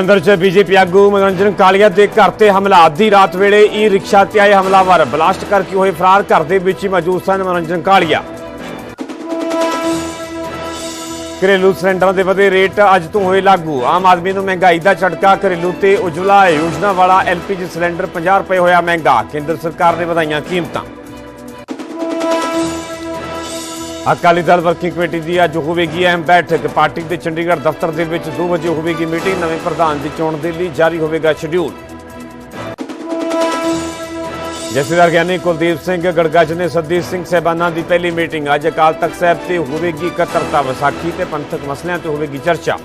ਜਲੰਧਰ 'ਚ ਬੀਜੇਪੀ ਆਗੂ ਮਨੋਰੰਜਨ ਕਾਲੀਆ ਦੇ ਘਰ ਤੇ ਹਮਲਾ। ਅੱਧੀ ਰਾਤ ਵੇਲੇ ਈ ਰਿਕਸ਼ਾ ਤੇ ਆਏ ਹਮਲਾਵਰ। ਬਲਾਸਟ ਕਰਕੇ ਹੋਏ ਫਰਾਰ ਘਰ ਦੇ ਵਿੱਚ ਹੀ ਮੌਜੂਦ ਸਨ ਮਨੋਰੰਜਨ ਕਾਲੀਆ। ਘਰੇਲੂ ਸਿਲੰਡਰਾਂ ਦੇ ਵਧੇ ਰੇਟ ਅੱਜ ਤੋਂ ਹੋਏ ਲਾਗੂ। ਆਮ ਆਦਮੀ ਨੂੰ ਮਹਿੰਗਾਈ ਦਾ ਝਟਕਾ। ਘਰੇਲੂ ਤੇ ਉਜਵਲਾ ਯੋਜਨਾ ਵਾਲਾ ਐਲਪੀਜੀ ਸਿਲੰਡਰ 50 ਰੁਪਏ ਹੋਇਆ ਮਹਿੰਗਾ। ਕੇਂਦਰ ਸਰਕਾਰ ਨੇ ਵਧਾਈਆਂ ਕੀਮਤਾਂ। ਅਕਾਲੀ ਦਲ ਵਰਕਿੰਗ ਕਮੇਟੀ ਦੀ ਅੱਜ ਹੋਵੇਗੀ ਅਹਿਮ ਬੈਠਕ। ਪਾਰਟੀ ਦੇ ਚੰਡੀਗੜ੍ਹ ਦਫ਼ਤਰ ਦੇ ਵਿੱਚ 2 ਵਜੇ ਹੋਵੇਗੀ ਮੀਟਿੰਗ। ਨਵੇਂ ਪ੍ਰਧਾਨ ਦੀ ਚੋਣ ਦੇ ਲਈ ਜਾਰੀ ਹੋਵੇਗਾ ਸ਼ਡਿਊਲ। ਜਥੇਦਾਰ ਗਿਆਨੀ ਕੁਲਦੀਪ ਸਿੰਘ ਗੜਗੱਜ ਨੇ ਸੱਦੀ ਸਿੰਘ ਸਹਿਬਾਨਾਂ ਦੀ ਪਹਿਲੀ ਮੀਟਿੰਗ। ਅੱਜ ਅਕਾਲ ਤਖਤ ਸਾਹਿਬ ਤੇ ਹੋਵੇਗੀ ਇਕੱਤਰਤਾ ਵਿਸਾਖੀ ਤੇ ਪੰਥਕ ਮਸਲਿਆਂ ਤੇ ਹੋਵੇਗੀ ਚਰਚਾ।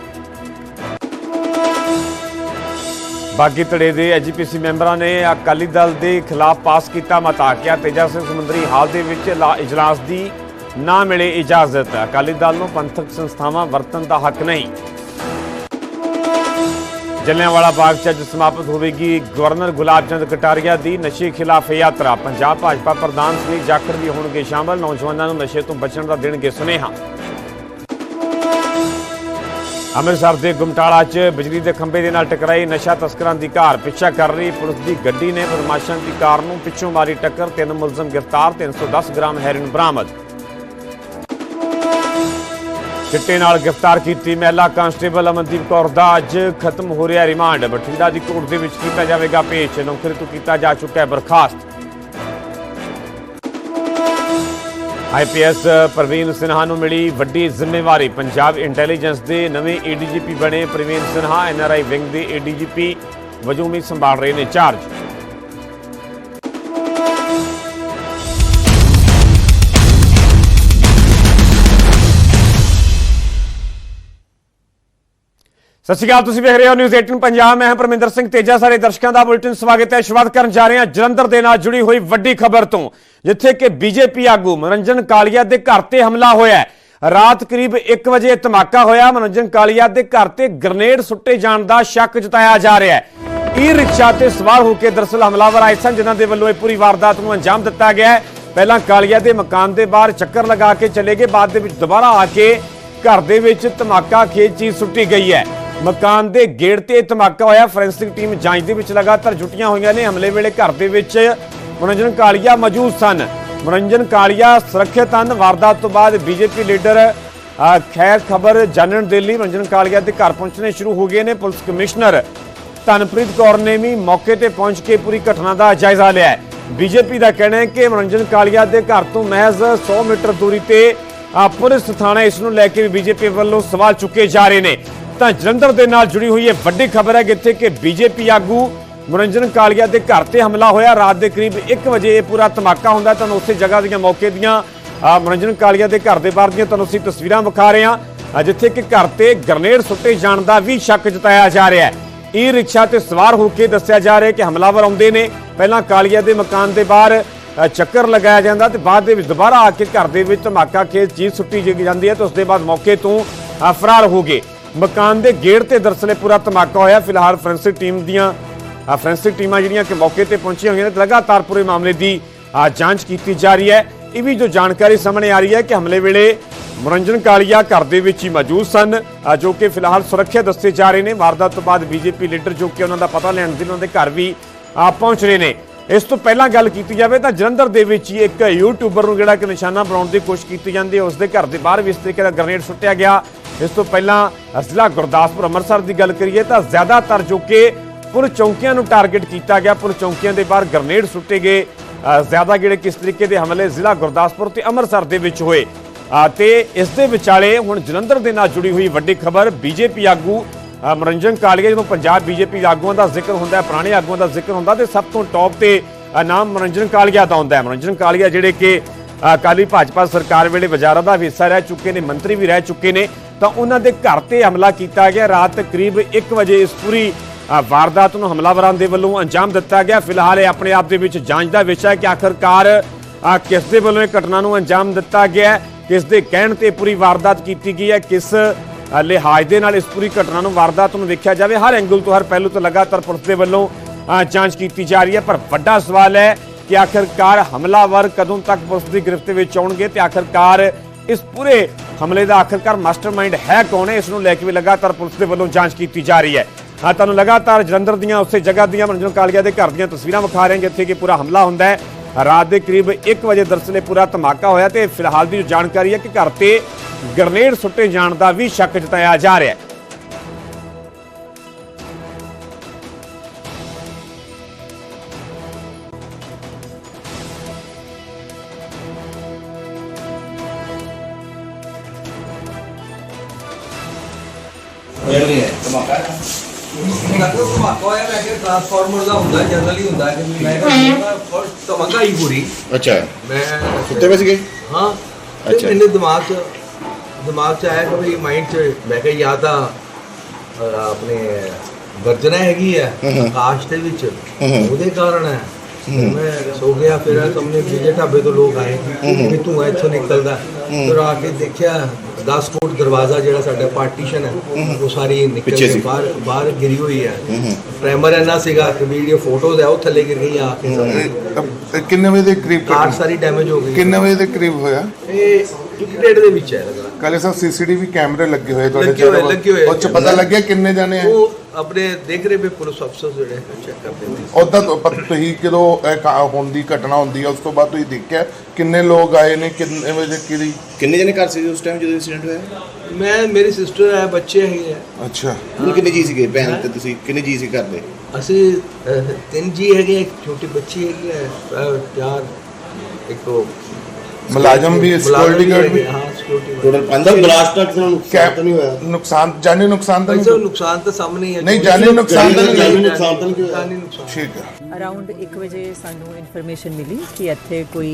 ਬਾਗੀ ਧੜੇ ਦੇ ਐਜੀਪੀਸੀ ਮੈਂਬਰਾਂ ਨੇ ਅਕਾਲੀ ਦਲ ਦੇ ਖਿਲਾਫ ਪਾਸ ਕੀਤਾ ਮਤਾ। ਕਿਹਾ ਤੇਜਾ ਸਿੰਘ ਸਮੁੰਦਰੀ ਹਾਲ ਦੇ ਵਿੱਚ ਲਾ- ਇਜਲਾਸ ਦੀ ਨਾ ਮਿਲੇ ਇਜਾਜ਼ਤ। ਅਕਾਲੀ ਦਲ ਨੂੰ ਪੰਥਕ ਸੰਸਥਾਵਾਂ ਵਰਤਣ ਦਾ ਹੱਕ ਨਹੀਂ। ਜਲਿਆਂਵਾਲਾ ਬਾਗ 'ਚ ਅੱਜ ਸਮਾਪਤ ਹੋਵੇਗੀ ਗਵਰਨਰ ਗੁਲਾਬ ਚੰਦ ਕਟਾਰੀਆ ਦੀ ਨਸ਼ੇ ਖਿਲਾਫ ਯਾਤਰਾ। ਪੰਜਾਬ ਭਾਜਪਾ ਪ੍ਰਧਾਨ ਸੁਨੀਲ ਜਾਖੜ ਵੀ ਹੋਣਗੇ ਸ਼ਾਮਲ। ਨੌਜਵਾਨਾਂ ਨੂੰ ਨਸ਼ੇ ਤੋਂ ਬਚਣ ਦਾ ਦੇਣਗੇ ਸੁਨੇਹਾ। ਅੰਮ੍ਰਿਤਸਰ ਦੇ ਗੁਮਟਾਲਾ 'ਚ ਬਿਜਲੀ ਦੇ ਖੰਭੇ ਦੇ ਨਾਲ ਟਕਰਾਈ ਨਸ਼ਾ ਤਸਕਰਾਂ ਦੀ ਕਾਰ ਪਿੱਛਾ ਕਰ ਰਹੀ ਪੁਲਿਸ ਦੀ ਗੱਡੀ ਨੇ ਬਦਮਾਸ਼ਾਂ ਦੀ ਕਾਰ ਨੂੰ ਪਿੱਛੋਂ ਮਾਰੀ ਟੱਕਰ। ਤਿੰਨ ਮੁਲਜ਼ਮ ਗ੍ਰਿਫਤਾਰ 310 ਗ੍ਰਾਮ ਹੈਰੋਇਨ ਬਰਾਮਦ। ਚਿੱਟੇ ਨਾਲ ਗ੍ਰਿਫਤਾਰ ਕੀਤੀ ਮਹਿਲਾ ਕਾਂਸਟੇਬਲ ਅਮਨਦੀਪ ਕੌਰ ਦਾ ਅੱਜ ਖਤਮ ਹੋ ਰਿਹਾ ਰਿਮਾਂਡ ਬਠਿੰਡਾ ਦੀ ਕੋਰਟ ਦੇ ਵਿੱਚ ਕੀਤਾ ਜਾਵੇਗਾ ਪੇਸ਼। ਨੌਕਰੀ ਤੋਂ ਕੀਤਾ ਜਾ ਚੁੱਕਾ ਹੈ ਬਰਖਾਸਤ। ਆਈਪੀਐਸ ਪ੍ਰਵੀਨ ਸਿਨਹਾ ਨੂੰ ਮਿਲੀ ਵੱਡੀ ਜ਼ਿੰਮੇਵਾਰੀ। ਪੰਜਾਬ ਇੰਟੈਲੀਜੈਂਸ ਦੇ ਨਵੇਂ ਏਡੀਜੀਪੀ ਬਣੇ ਪ੍ਰਵੀਨ ਸਿਨਹਾ ਐਨਆਰਆਈ ਵਿੰਗ ਦੇ ਏਡੀਜੀਪੀ ਵਜੋਂ ਵੀ ਸੰਭਾਲ ਰਹੇ ਨੇ ਚਾਰਜ ਸਤਿ ਸ਼੍ਰੀ ਅਕਾਲ, ਤੁਸੀਂ ਵੇਖ ਰਹੇ ਹੋ ਨਿਊਜ਼ 18 ਪੰਜਾਬ। ਮੈਂ ਹਾਂ ਪਰਮਿੰਦਰ ਸਿੰਘ ਤੇਜਾ। ਸਾਰੇ ਦਰਸ਼ਕਾਂ ਦਾ ਬੁਲੇਟਿਨ ਸਵਾਗਤ ਹੈ। ਸ਼ੁਰੂਆਤ ਕਰਨ ਜਾ ਰਹੇ ਹਾਂ ਜਲੰਧਰ ਦੇ ਨਾਲ ਜੁੜੀ ਹੋਈ ਵੱਡੀ ਖਬਰ ਤੋਂ, ਜਿੱਥੇ ਕਿ ਬੀਜੇਪੀ ਆਗੂ ਮਨੋਰੰਜਨ ਕਾਲੀਆ ਦੇ ਘਰ ਤੇ ਹਮਲਾ ਹੋਇਆ ਰਾਤ ਕਰੀਬ 1 ਵਜੇ ਧਮਾਕਾ ਹੋਇਆ। ਮਨੋਰੰਜਨ ਕਾਲੀਆ ਦੇ ਘਰ ਤੇ ਗ੍ਰਨੇਡ ਸੁੱਟੇ ਜਾਣ ਦਾ ਸ਼ੱਕ ਜਤਾਇਆ ਜਾ ਰਿਹਾ ਹੈ। ਈ ਰਿਕਸ਼ਾ ਤੇ ਸਵਾਰ ਹੋ ਕੇ ਦਰਸਲ ਹਮਲਾਵਰ ਆਏ ਸਨ, ਜਿਨ੍ਹਾਂ ਦੇ ਵੱਲੋਂ ਇਹ ਪੂਰੀ ਵਾਰਦਾਤ ਨੂੰ ਅੰਜਾਮ ਦਿੱਤਾ ਗਿਆ ਪਹਿਲਾਂ ਕਾਲੀਆ ਦੇ ਮਕਾਨ ਦੇ ਬਾਹਰ ਚੱਕਰ ਲਗਾ ਕੇ ਚਲੇ ਗਏ। ਬਾਅਦ ਦੇ ਵਿੱਚ ਦੁਬਾਰਾ ਆ ਕੇ ਘਰ ਦੇ ਵਿੱਚ ਧਮਾਕਾ ਖੇਜ ਚੀਜ਼ ਸੁੱਟੀ ਗਈ ਹੈ। ਮਕਾਨ ਦੇ ਗੇਟ ਤੇ ਇਹ ਧਮਾਕਾ ਹੋਇਆ। ਫੋਰੈਂਸਿਕ ਟੀਮ ਜਾਂਚ ਦੇ ਵਿੱਚ ਲਗਾਤਾਰ ਜੁਟੀਆਂ ਹੋਈਆਂ ਨੇ। ਹਮਲੇ ਵੇਲੇ ਘਰ ਦੇ ਵਿੱਚ ਮਨੋਰੰਜਨ ਕਾਲੀਆ ਮੌਜੂਦ ਸਨ। ਮਨੋਰੰਜਨ ਕਾਲੀਆ ਸੁਰੱਖਿਅਤ ਹਨ। ਵਾਰਦਾਤ ਤੋਂ ਬਾਅਦ ਬੀਜੇਪੀ ਲੀਡਰ ਖੈਰ ਖਬਰ ਜਾਣਨ ਦੇ ਲਈ ਮਨੋਰੰਜਨ ਕਾਲੀਆ ਦੇ ਘਰ ਪਹੁੰਚਣੇ ਸ਼ੁਰੂ ਹੋ ਗਏ ਨੇ। ਪੁਲਿਸ ਕਮਿਸ਼ਨਰ ਧਨਪ੍ਰੀਤ ਕੌਰ ਨੇ ਵੀ ਮੌਕੇ ਤੇ ਪਹੁੰਚ ਕੇ ਪੂਰੀ ਘਟਨਾ ਦਾ ਜਾਇਜ਼ਾ ਲਿਆ ਬੀਜੇਪੀ ਦਾ ਕਹਿਣਾ ਹੈ ਕਿ ਮਨੋਰੰਜਨ ਕਾਲੀਆ ਦੇ ਘਰ ਤੋਂ ਮਹਿਜ਼ 100 ਮੀਟਰ ਦੂਰੀ ਤੇ ਪੁਲਿਸ ਥਾਣਾ ਇਸ ਨੂੰ ਲੈ ਕੇ ਵੀ ਬੀਜੇਪੀ ਵੱਲੋਂ ਸਵਾਲ ਚੁੱਕੇ ਜਾ ਰਹੇ ਨੇ। ਤਾਂ ਜਲੰਧਰ ਦੇ ਨਾਲ ਜੁੜੀ ਹੋਈ ਇਹ ਵੱਡੀ ਖਬਰ ਹੈ ਕਿ ਇੱਥੇ ਕਿ ਬੀਜੇਪੀ ਆਗੂ ਮਨੋਰੰਜਨ ਕਾਲੀਆ ਦੇ ਘਰ ਤੇ ਹਮਲਾ ਹੋਇਆ। ਰਾਤ ਦੇ ਕਰੀਬ 1 ਵਜੇ ਇਹ ਪੂਰਾ ਧਮਾਕਾ ਹੁੰਦਾ ਤੁਹਾਨੂੰ ਉਸੇ ਜਗ੍ਹਾ ਦੀਆਂ ਮੌਕੇ ਦੀਆਂ ਮਨੋਰੰਜਨ ਕਾਲੀਆ ਦੇ ਘਰ ਦੇ ਬਾਹਰ ਦੀਆਂ ਤੁਹਾਨੂੰ ਅਸੀਂ ਤਸਵੀਰਾਂ ਵਿਖਾ ਰਹੇ ਹਾਂ। ਜਿੱਥੇ ਕਿ ਘਰ ਤੇ ਗ੍ਰਨੇਡ ਸੁੱਟੇ ਜਾਣ ਦਾ ਵੀ ਸ਼ੱਕ ਜਤਾਇਆ ਜਾ ਰਿਹਾ ਹੈ। ਈ ਰਿਕਸ਼ਾ ਤੇ ਸਵਾਰ ਹੋ ਕੇ ਦੱਸਿਆ ਜਾ ਰਿਹਾ ਕਿ ਹਮਲਾਵਰ ਆਉਂਦੇ ਨੇ। ਪਹਿਲਾਂ ਕਾਲੀਆ ਦੇ ਮਕਾਨ ਦੇ ਬਾਹਰ ਚੱਕਰ ਲਗਾਇਆ ਜਾਂਦਾ ਤੇ ਬਾਅਦ ਦੇ ਵਿੱਚ ਦੁਬਾਰਾ ਆ ਕੇ ਘਰ ਦੇ ਵਿੱਚ ਧਮਾਕਾ ਖੇਤ ਚੀਜ਼ ਸੁੱਟੀ ਜਾਂਦੀ ਹੈ ਤੇ ਉਸ ਦੇ ਬਾਅਦ ਮੌਕੇ ਤੋਂ ਫਰਾਰ ਹੋ ਗਏ। ਮਕਾਨ ਦੇ ਗੇਟ ਤੇ ਦਰਸਲੇ ਪੂਰਾ ਧਮਾਕਾ ਹੋਇਆ। ਫਿਲਹਾਲ ਫੋਰੈਂਸਿਕ ਟੀਮ ਦੀਆਂ ਫੋਰੈਂਸਿਕ ਟੀਮਾਂ ਜਿਹੜੀਆਂ ਕਿ ਮੌਕੇ ਤੇ ਪਹੁੰਚੀਆਂ ਹੋਈਆਂ ਨੇ, ਲਗਾਤਾਰ ਪੂਰੇ ਮਾਮਲੇ ਦੀ ਜਾਂਚ ਕੀਤੀ ਜਾ ਰਹੀ ਹੈ। ਇਹ ਵੀ ਜੋ ਜਾਣਕਾਰੀ ਸਾਹਮਣੇ ਆ ਰਹੀ ਹੈ ਕਿ ਹਮਲੇ ਵੇਲੇ ਮਨੋਰੰਜਨ ਕਾਲੀਆ ਘਰ ਦੇ ਵਿੱਚ ਹੀ ਮੌਜੂਦ ਸਨ ਜੋ ਕਿ ਫਿਲਹਾਲ ਸੁਰੱਖਿਆ ਦੱਸੇ ਜਾ ਰਹੇ ਨੇ। ਵਾਰਦਾਤ ਤੋਂ ਬਾਅਦ ਬੀਜੇਪੀ ਲੀਡਰ ਜੋ ਕਿ ਉਹਨਾਂ ਦਾ ਪਤਾ ਲੈਣ ਦੇ, ਉਹਨਾਂ ਦੇ ਘਰ ਵੀ ਪਹੁੰਚ ਰਹੇ ਨੇ। ਇਸ ਤੋਂ ਪਹਿਲਾਂ ਗੱਲ ਕੀਤੀ ਜਾਵੇ ਤਾਂ ਜਲੰਧਰ ਦੇ ਵਿੱਚ ਹੀ ਇੱਕ ਯੂਟਿਊਬਰ ਨੂੰ ਜਿਹੜਾ ਕਿ ਨਿਸ਼ਾਨਾ ਬਣਾਉਣ ਦੀ ਕੋਸ਼ਿਸ਼ ਕੀਤੀ ਜਾਂਦੀ ਹੈ ਉਸ ਦੇ ਘਰ ਦੇ ਬਾਹਰ ਵੀ ਇਸ ਤਰੀਕੇ ਦਾ ਗ੍ਰਨੇਡ ਸੁੱਟਿਆ ਗਿਆ। ਇਸ ਤੋਂ ਪਹਿਲਾਂ ਜ਼ਿਲ੍ਹਾ ਗੁਰਦਾਸਪੁਰ ਅੰਮ੍ਰਿਤਸਰ ਦੀ ਗੱਲ ਕਰੀਏ ਤਾਂ ਜ਼ਿਆਦਾਤਰ ਜੋ ਕਿ ਪੁਲ ਚੌਂਕੀਆਂ ਨੂੰ ਟਾਰਗੇਟ ਕੀਤਾ ਗਿਆ ਪੁਲ ਚੌਂਕੀਆਂ ਦੇ ਬਾਹਰ ਗ੍ਰਨੇਡ ਸੁੱਟੇ ਗਏ। ਜ਼ਿਆਦਾ ਜਿਹੜੇ ਕਿਸ ਤਰੀਕੇ ਦੇ ਹਮਲੇ ਜ਼ਿਲ੍ਹਾ ਗੁਰਦਾਸਪੁਰ ਤੇ ਅੰਮ੍ਰਿਤਸਰ ਦੇ ਵਿੱਚ ਹੋਏ। ਅ, ਤੇ ਇਸ ਦੇ ਵਿਚਾਲੇ ਹੁਣ ਜਲੰਧਰ ਦੇ ਨਾਲ ਜੁੜੀ ਹੋਈ ਵੱਡੀ ਖਬਰ ਬੀਜੇਪੀ ਆਗੂ ਅ, ਮਨੋਰੰਜਨ ਕਾਲੀਆ ਜਦੋਂ ਪੰਜਾਬ ਬੀਜੇਪੀ ਆਗੂਆਂ ਦਾ ਜ਼ਿਕਰ ਹੁੰਦਾ ਹੈ ਪੁਰਾਣੇ ਆਗੂਆਂ ਦਾ ਜ਼ਿਕਰ ਹੁੰਦਾ ਤੇ ਸਭ ਤੋਂ ਟੌਪ ਤੇ ਨਾਮ ਮਨੋਰੰਜਨ ਕਾਲੀਆ ਦਾ ਹੁੰਦਾ ਹੈ। ਮਨੋਰੰਜਨ ਕਾਲੀਆ ਜਿਹੜੇ ਕਿ ਅਕਾਲੀ ਭਾਜਪਾ ਸਰਕਾਰ ਵੇਲੇ ਵਜ਼ਾਰਾ ਦਾ ਵੀ ਹਿੱਸਾ ਰਹਿ ਚੁੱਕੇ ਨੇ ਮੰਤਰੀ ਵੀ ਰਹਿ ਚੁੱਕੇ ਨੇ। ਤਾਂ ਉਹਨਾਂ ਦੇ ਘਰ ਤੇ ਹਮਲਾ ਕੀਤਾ ਗਿਆ। ਰਾਤ ਕਰੀਬ 1 ਵਜੇ ਇਸ ਪੂਰੀ ਵਾਰਦਾਤ ਨੂੰ ਹਮਲਾਵਰਾਂ ਦੇ ਵੱਲੋਂ ਅੰਜਾਮ ਦਿੱਤਾ ਗਿਆ। ਫਿਲਹਾਲ ਇਹ ਆਪਣੇ ਆਪ ਦੇ ਵਿੱਚ ਜਾਂਚ ਦਾ ਵਿਸ਼ਾ ਹੈ ਕਿ ਆਖਰਕਾਰ ਕਿਸ ਦੇ ਵੱਲੋਂ ਇਹ ਘਟਨਾ ਨੂੰ ਅੰਜਾਮ ਦਿੱਤਾ ਗਿਆ ਕਿਸ ਦੇ ਕਹਿਣ ਤੇ ਪੂਰੀ ਵਾਰਦਾਤ ਕੀਤੀ ਗਈ ਹੈ, ਕਿਸ ਲਿਹਾਜ਼ ਦੇ ਨਾਲ ਇਸ ਪੂਰੀ ਘਟਨਾ ਨੂੰ ਵਾਰਦਾਤ ਨੂੰ ਵੇਖਿਆ ਜਾਵੇ। ਹਰ ਐਂਗਲ ਤੋਂ, ਹਰ ਪਹਿਲੂ ਤੋਂ ਲਗਾਤਾਰ ਪੁਲਿਸ ਦੇ ਵੱਲੋਂ ਜਾਂਚ ਕੀਤੀ ਜਾ ਰਹੀ ਹੈ। ਪਰ ਵੱਡਾ ਸਵਾਲ ਹੈ ਕਿ ਆਖਰਕਾਰ ਹਮਲਾਵਰ ਕਦੋਂ ਤੱਕ ਪੁਲਿਸ ਦੀ ਗ੍ਰਿਫਤ ਵਿੱਚ ਆਉਣਗੇ ਤੇ ਆਖਰਕਾਰ ਇਸ ਪੂਰੇ ਹਮਲੇ ਦਾ ਆਖਰਕਾਰ ਮਾਸਟਰਮਾਈਂਡ ਹੈ ਕੌਣ ਹੈ? ਇਸ ਨੂੰ ਲੈ ਕੇ ਵੀ ਲਗਾਤਾਰ ਪੁਲਿਸ ਦੇ ਵੱਲੋਂ ਜਾਂਚ ਕੀਤੀ ਜਾ ਰਹੀ ਹੈ। ਹਾਂ, ਤੁਹਾਨੂੰ ਲਗਾਤਾਰ ਜਲੰਧਰ ਦੀਆਂ, ਉਸੇ ਜਗ੍ਹਾ ਦੀਆਂ ਮਨਜਨ ਕਾਲੀਆ ਦੇ ਘਰ ਦੀਆਂ ਤਸਵੀਰਾਂ ਵਿਖਾ ਰਹੇ ਹਾਂ, ਜਿੱਥੇ ਕਿ ਪੂਰਾ ਹਮਲਾ ਹੁੰਦਾ ਹੈ। ਰਾਤ ਦੇ ਕਰੀਬ 1 ਵਜੇ ਦਰਸਲੇ ਪੂਰਾ ਧਮਾਕਾ ਹੋਇਆ ਤੇ ਫਿਲਹਾਲ ਦੀ ਜੋ ਜਾਣਕਾਰੀ ਹੈ ਕਿ ਘਰ ਤੇ ਗ੍ਰਨੇਡ ਸੁੱਟੇ ਜਾਣ ਦਾ ਵੀ ਸ਼ੱਕ ਜਤਾਇਆ ਜਾ ਰਿਹਾ ਹੈ। ਜਿਹੜੀ ਹੈ ਧਮਾਕਾ ਲੱਗਦਾ ਧਮਾਕਾ ਹੋਇਆ ਮੈਂ ਕਿਹਾ ਟਰਾਂਸਫਾਰਮਰ ਦਾ ਹੁੰਦਾ ਜਨਰਲੀ ਹੁੰਦਾ ਕਿ ਵੀ ਮੈਂ ਕਿਹਾ ਫਸਟ ਧਮਾਕਾ ਹੀ ਪੂਰੀ ਅੱਛਾ। ਮੈਂ ਸੁੱਤੇ ਪਏ ਸੀਗੇ? ਹਾਂ। ਅੱਛਾ। ਤੇ ਮੇਰੇ ਦਿਮਾਗ 'ਚ ਦਿਮਾਗ 'ਚ ਆਇਆ ਕਿ ਵੀ ਮਾਈਂਡ 'ਚ ਮੈਂ ਕਿਹਾ ਜਾਂ ਤਾਂ ਅਹ, ਆਪਣੇ ਗਰਜਨਾ ਹੈਗੀ ਹੈ ਹਮ ਹਮ। ਆਕਾਸ਼ ਦੇ ਵਿੱਚ। ਉਹਦੇ ਕਾਰਨ ਹੈ। ਮੈਂ ਸੋ ਗਿਆ ਫਿਰ ਸਾਹਮਣੇ ਵਿਜੇ ਢਾਬੇ ਤੋਂ ਲੋਕ ਆਏ ਕਿ ਤੂੰ ਇੱਥੋਂ ਨਿਕਲਦਾ। ਫਿਰ ਆ ਕੇ ਦੇਖਿਆ 10 ਫੁੱਟ ਦਰਵਾਜ਼ਾ ਜਿਹੜਾ ਸਾਡਾ ਪਾਰਟੀਸ਼ਨ ਹੈ ਉਹ ਸਾਰੀ ਨਿਕਲ ਪਿੱਛੇ ਕੇ ਸੀ। ਬਾਹਰ ਬਾਹਰ ਗਿਰੀ ਹੋਈ ਹੈ। ਪ੍ਰਾਈਮਰ ਇੰਨਾ ਸੀਗਾ ਕਿ ਵੀਡੀਓ ਫੋਟੋਜ਼ ਹੈ ਉਹ ਥੱਲੇ ਗਿਰ ਗਈ ਆ ਕੇ ਸਾਰੀ। ਇਹ ਕਿੰਨੇ ਵਜੇ ਦੇ ਕਰੀਬ ਕਾਰ ਘਟਨਾ? ਸਾਰੀ ਡੈਮੇਜ ਹੋ ਗਈ। ਕਿੰਨੇ ਵਜੇ ਦੇ ਕਰੀਬ ਹੋਇਆ? ਇਹ ਇੱਕ ਡੇਢ ਦੇ ਵਿੱਚ ਹੈ। ਲਗਾ ਕੱਲੇ ਸਭ ਸੀਸੀਟੀਵੀ ਕੈਮਰੇ ਲੱਗੇ ਹੋਏ ਤੁਹਾਡੇ ਲੱਗੇ ਹੋਏ, ਲੱਗੇ ਹੋਏ। ਉਹ ਚ ਪਤਾ ਲੱਗਿਆ ਕਿੰਨੇ ਜਾਣੇ ਆ? ਉਹ ਆਪਣੇ ਦੇਖ ਰਹੇ ਵੀ ਪੁਲਿਸ ਅਫਸਰ ਜਿਹੜੇ ਚੈੱਕ ਕਰਦੇ ਨੇ। ਉਦਾਂ ਤੁਸੀਂ ਜਦੋਂ ਇਹ ਕਾ- ਹੋਣ ਦੀ ਘਟਨਾ ਹੁੰਦੀ ਹੈ ਉਸ ਤੋਂ ਬਾਅਦ ਤੁਸੀਂ ਦੇਖਿਆ ਕਿੰਨੇ ਲੋਕ ਆਏ ਨੇ ਕਿੰਨੇ ਵਜੇ ਕਿਹਦੀ? ਕਿੰਨੇ ਜਣੇ ਘਰ ਸੀ ਉਸ ਟਾਈਮ ਜਦੋਂ ਇਨਸੀਡੈਂਟ ਹੋਇਆ? ਮੈਂ ਮੇਰੀ ਸਿਸਟਰ ਹੈ ਬੱਚੇ ਹੈਗੇ ਆ। ਅੱਛਾ। ਹੁਣ ਕਿੰਨੇ ਜੀ ਸੀਗੇ ਭੈਣ ਤੇ ਤੁਸੀਂ? ਕਿੰਨੇ ਜੀ ਸੀ ਘਰ ਦੇ? ਅਸੀਂ ਅਹ, ਤਿੰਨ ਜੀ ਹੈਗੇ ਇੱਕ ਛੋਟੀ ਬੱਚੀ ਹੈਗੀ ਹੈ ਅਹ, ਚਾਰ ਇੱਕ ਉਹ ਮੁਲਾਜ਼ਮ ਵੀ, security guard ਵੀ? ਹਾਂ ਸਿਕਿਉਰਿਟੀ ਟੋਟਲ ਪੰਜ ਬਲਾਸਟ ਤੱਕ ਸਾਨੂੰ ਕੈ- ਨੁਕਸਾਨ ਜਾਨੀ ਨੁਕਸਾਨ ਤਾਂ ਨਹੀਂ ਨੁਕਸਾਨ ਤਾਂ ਸਾਹਮਣੇ ਹੀ ਹੈ ਨਹੀਂ, ਜਾਨੀ ਨੁਕਸਾਨ ਤਾਂ ਨਹੀਂ- ਜਾਨੀ ਨੁਕਸਾਨ ਤਾਂ ਨਹੀਂ ਹੋਇਆ। ਠੀਕ ਹੈ। ਅਰਾਊਂਡ 1 ਵਜੇ ਸਾਨੂੰ ਇਨਫੋਰਮੇਸ਼ਨ ਮਿਲੀ ਕਿ ਇੱਥੇ ਕੋਈ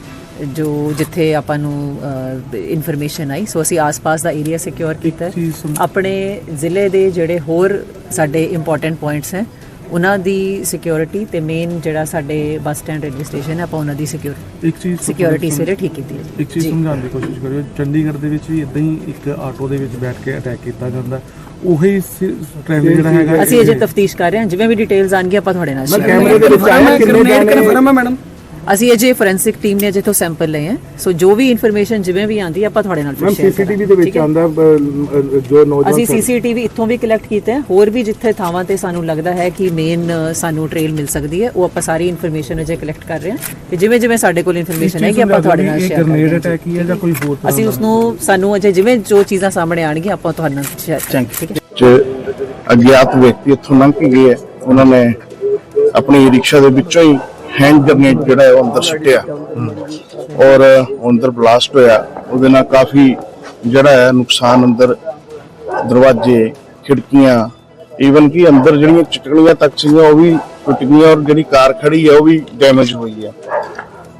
ਜੋ ਜਿੱਥੇ ਆਪਾਂ ਨੂੰ ਇਨਫੋਰਮੇਸ਼ਨ ਆਈ। ਸੋ ਅਸੀਂ ਆਸ-ਪਾਸ ਦਾ ਏਰੀਆ ਸਿਕਿਉਰ ਕੀਤਾ ਆਪਣੇ ਜ਼ਿਲ੍ਹੇ ਦੇ ਜਿਹੜੇ ਹੋਰ ਸਾਡੇ ਇੰਪੋਰਟੈਂਟ ਪੁਆਇੰਟਸ ਹੈ ਉਹਨਾਂ ਦੀ ਸਿਕਿਉਰਿਟੀ ਤੇ ਮੇਨ ਜਿਹੜਾ ਸਾਡੇ ਬੱਸ ਸਟੈਂਡ ਰੇਲਵੇ ਸਟੇਸ਼ਨ ਹੈ ਆਪਾਂ ਉਹਨਾਂ ਦੀ ਸਿਕਿਉਰਿਟੀ ਇੱਕ ਚੀਜ਼ ਸਿਕਿਉਰਿਟੀ ਸਿਰੇ ਠੀਕ ਕੀਤੀ ਹੈ ਇੱਕ ਚੀਜ਼ ਸਮਝਾਉਣ ਦੀ ਕੋਸ਼ਿਸ਼ ਕਰਿਓ ਚੰਡੀਗੜ੍ਹ ਦੇ ਵਿੱਚ ਵੀ ਇਦਾਂ ਹੀ ਇੱਕ ਆਟੋ ਦੇ ਵਿੱਚ ਬੈਠ ਕੇ ਅਟੈਕ ਕੀਤਾ ਜਾਂਦਾ। ਉਹੀ ਟ੍ਰੈਫਿਕ ਜਿਹੜਾ ਹੈਗਾ ਅਸੀਂ ਅਜੇ ਤਫਤੀਸ਼ ਕਰ ਰਹੇ ਹਾਂ। ਜਿਵੇਂ ਵੀ ਡਿਟੇਲਸ ਆਣਗੀਆਂ ਆਪਾਂ ਤੁਹਾਡੇ ਨਾਲ ਸ਼ੇਅਰ ਕੈਮਰੇ ਦੇ ਵਿੱਚ ਆਇਆ ਕਿੰਨੇ ਕਨਫਰਮ ਹੈ ਮੈਡਮ। ਅਸੀਂ ਅਜੇ ਫੋਰੈਂਸਿਕ ਟੀਮ ਨੇ ਜਿੱਥੋਂ ਸੈਂਪਲ ਲਏ ਹੈ ਸੋ ਜੋ ਵੀ ਇਨਫੋਰਮੇਸ਼ਨ ਜਿਵੇਂ ਵੀ ਆਂਦੀ ਆਪਾਂ ਤੁਹਾਡੇ ਨਾਲ ਮੈਮ ਫਿਰ share ਸੀਸੀਟੀਵੀ ਦੇ ਕਰਾਂਗੇ, ਵਿੱਚ ਠੀਕ ਹੈ? ਆਂਦਾ ਜੋ ਨੌਜਵਾਨ ਅਸੀਂ ਸੀਸੀਟੀਵੀ ਇੱਥੋਂ ਵੀ ਕਲੈਕਟ ਕੀਤਾ ਹੈ ਹੋਰ ਵੀ ਜਿੱਥੇ ਥਾਵਾਂ ਤੇ ਸਾਨੂੰ ਲੱਗਦਾ ਹੈ ਕਿ ਮੇਨ ਸਾਨੂੰ ਟ੍ਰੇਲ ਮਿਲ ਸਕਦੀ ਹੈ ਉਹ ਆਪਾਂ ਸਾਰੀ ਇਨਫੋਰਮੇਸ਼ਨ ਅਜੇ ਕਲੈਕਟ ਕਰ ਰਹੇ ਹਾਂ ਤੇ ਜਿਵੇਂ ਜਿਵੇਂ ਸਾਡੇ ਕੋਲ ਇਨਫੋਰਮੇਸ਼ਨ ਹੈ ਕਿ ਆਪਾਂ ਤੁਹਾਡੇ ਨਾਲ ਇਹ ਸ਼ੇਅਰ ਗ੍ਰੇਨੇਡ ਕਰਾਂਗੇ ਅਟੈਕ ਹੀ ਹੈ ਜਾਂ ਕੋਈ ਹੋਰ ਤਰ੍ਹਾਂ ਅਸੀਂ? ਉਸ ਨੂੰ ਸਾਨੂੰ ਅਜੇ ਜਿਵੇਂ ਜੋ ਚੀਜ਼ਾਂ ਸਾਹਮਣੇ ਆਣਗੀਆਂ ਆਪਾਂ ਤੁਹਾਡੇ ਨਾਲ ਸ਼ੇਅਰ ਕਰਾਂਗੇ ਠੀਕ ਹੈ ਚ ਅਗਿਆਤ ਵਿਅਕਤੀ ਇੱਥੋਂ ਲੰਘ ਕੇ ਗਏ ਹੈ। ਉਹਨਾਂ ਨੇ ਆਪਣੀ ਰਿਕਸ਼ਾ ਦੇ ਵਿੱਚੋਂ ਹੀ ਹੈਂਡ ਗ੍ਰਨੇਡ ਜਿਹੜਾ ਹੈ ਉਹ ਅੰਦਰ ਸੁੱਟਿਆ। ਔਰ ਅੰਦਰ ਬਲਾਸਟ ਹੋਇਆ। ਉਹਦੇ ਨਾਲ ਕਾਫੀ ਜਿਹੜਾ ਹੈ ਨੁਕਸਾਨ ਅੰਦਰ ਦਰਵਾਜ਼ੇ, ਖਿੜਕੀਆਂ ਈਵਨ ਕਿ ਅੰਦਰ ਜਿਹੜੀਆਂ ਚਟਕਣੀਆਂ ਤੱਕ ਸੀਗੀਆਂ, ਉਹ ਵੀ ਟੁੱਟ ਗਈਆਂ ਔਰ ਜਿਹੜੀ ਕਾਰ ਖੜੀ ਹੈ, ਉਹ ਵੀ ਡੈਮੇਜ ਹੋਈ ਹੈ।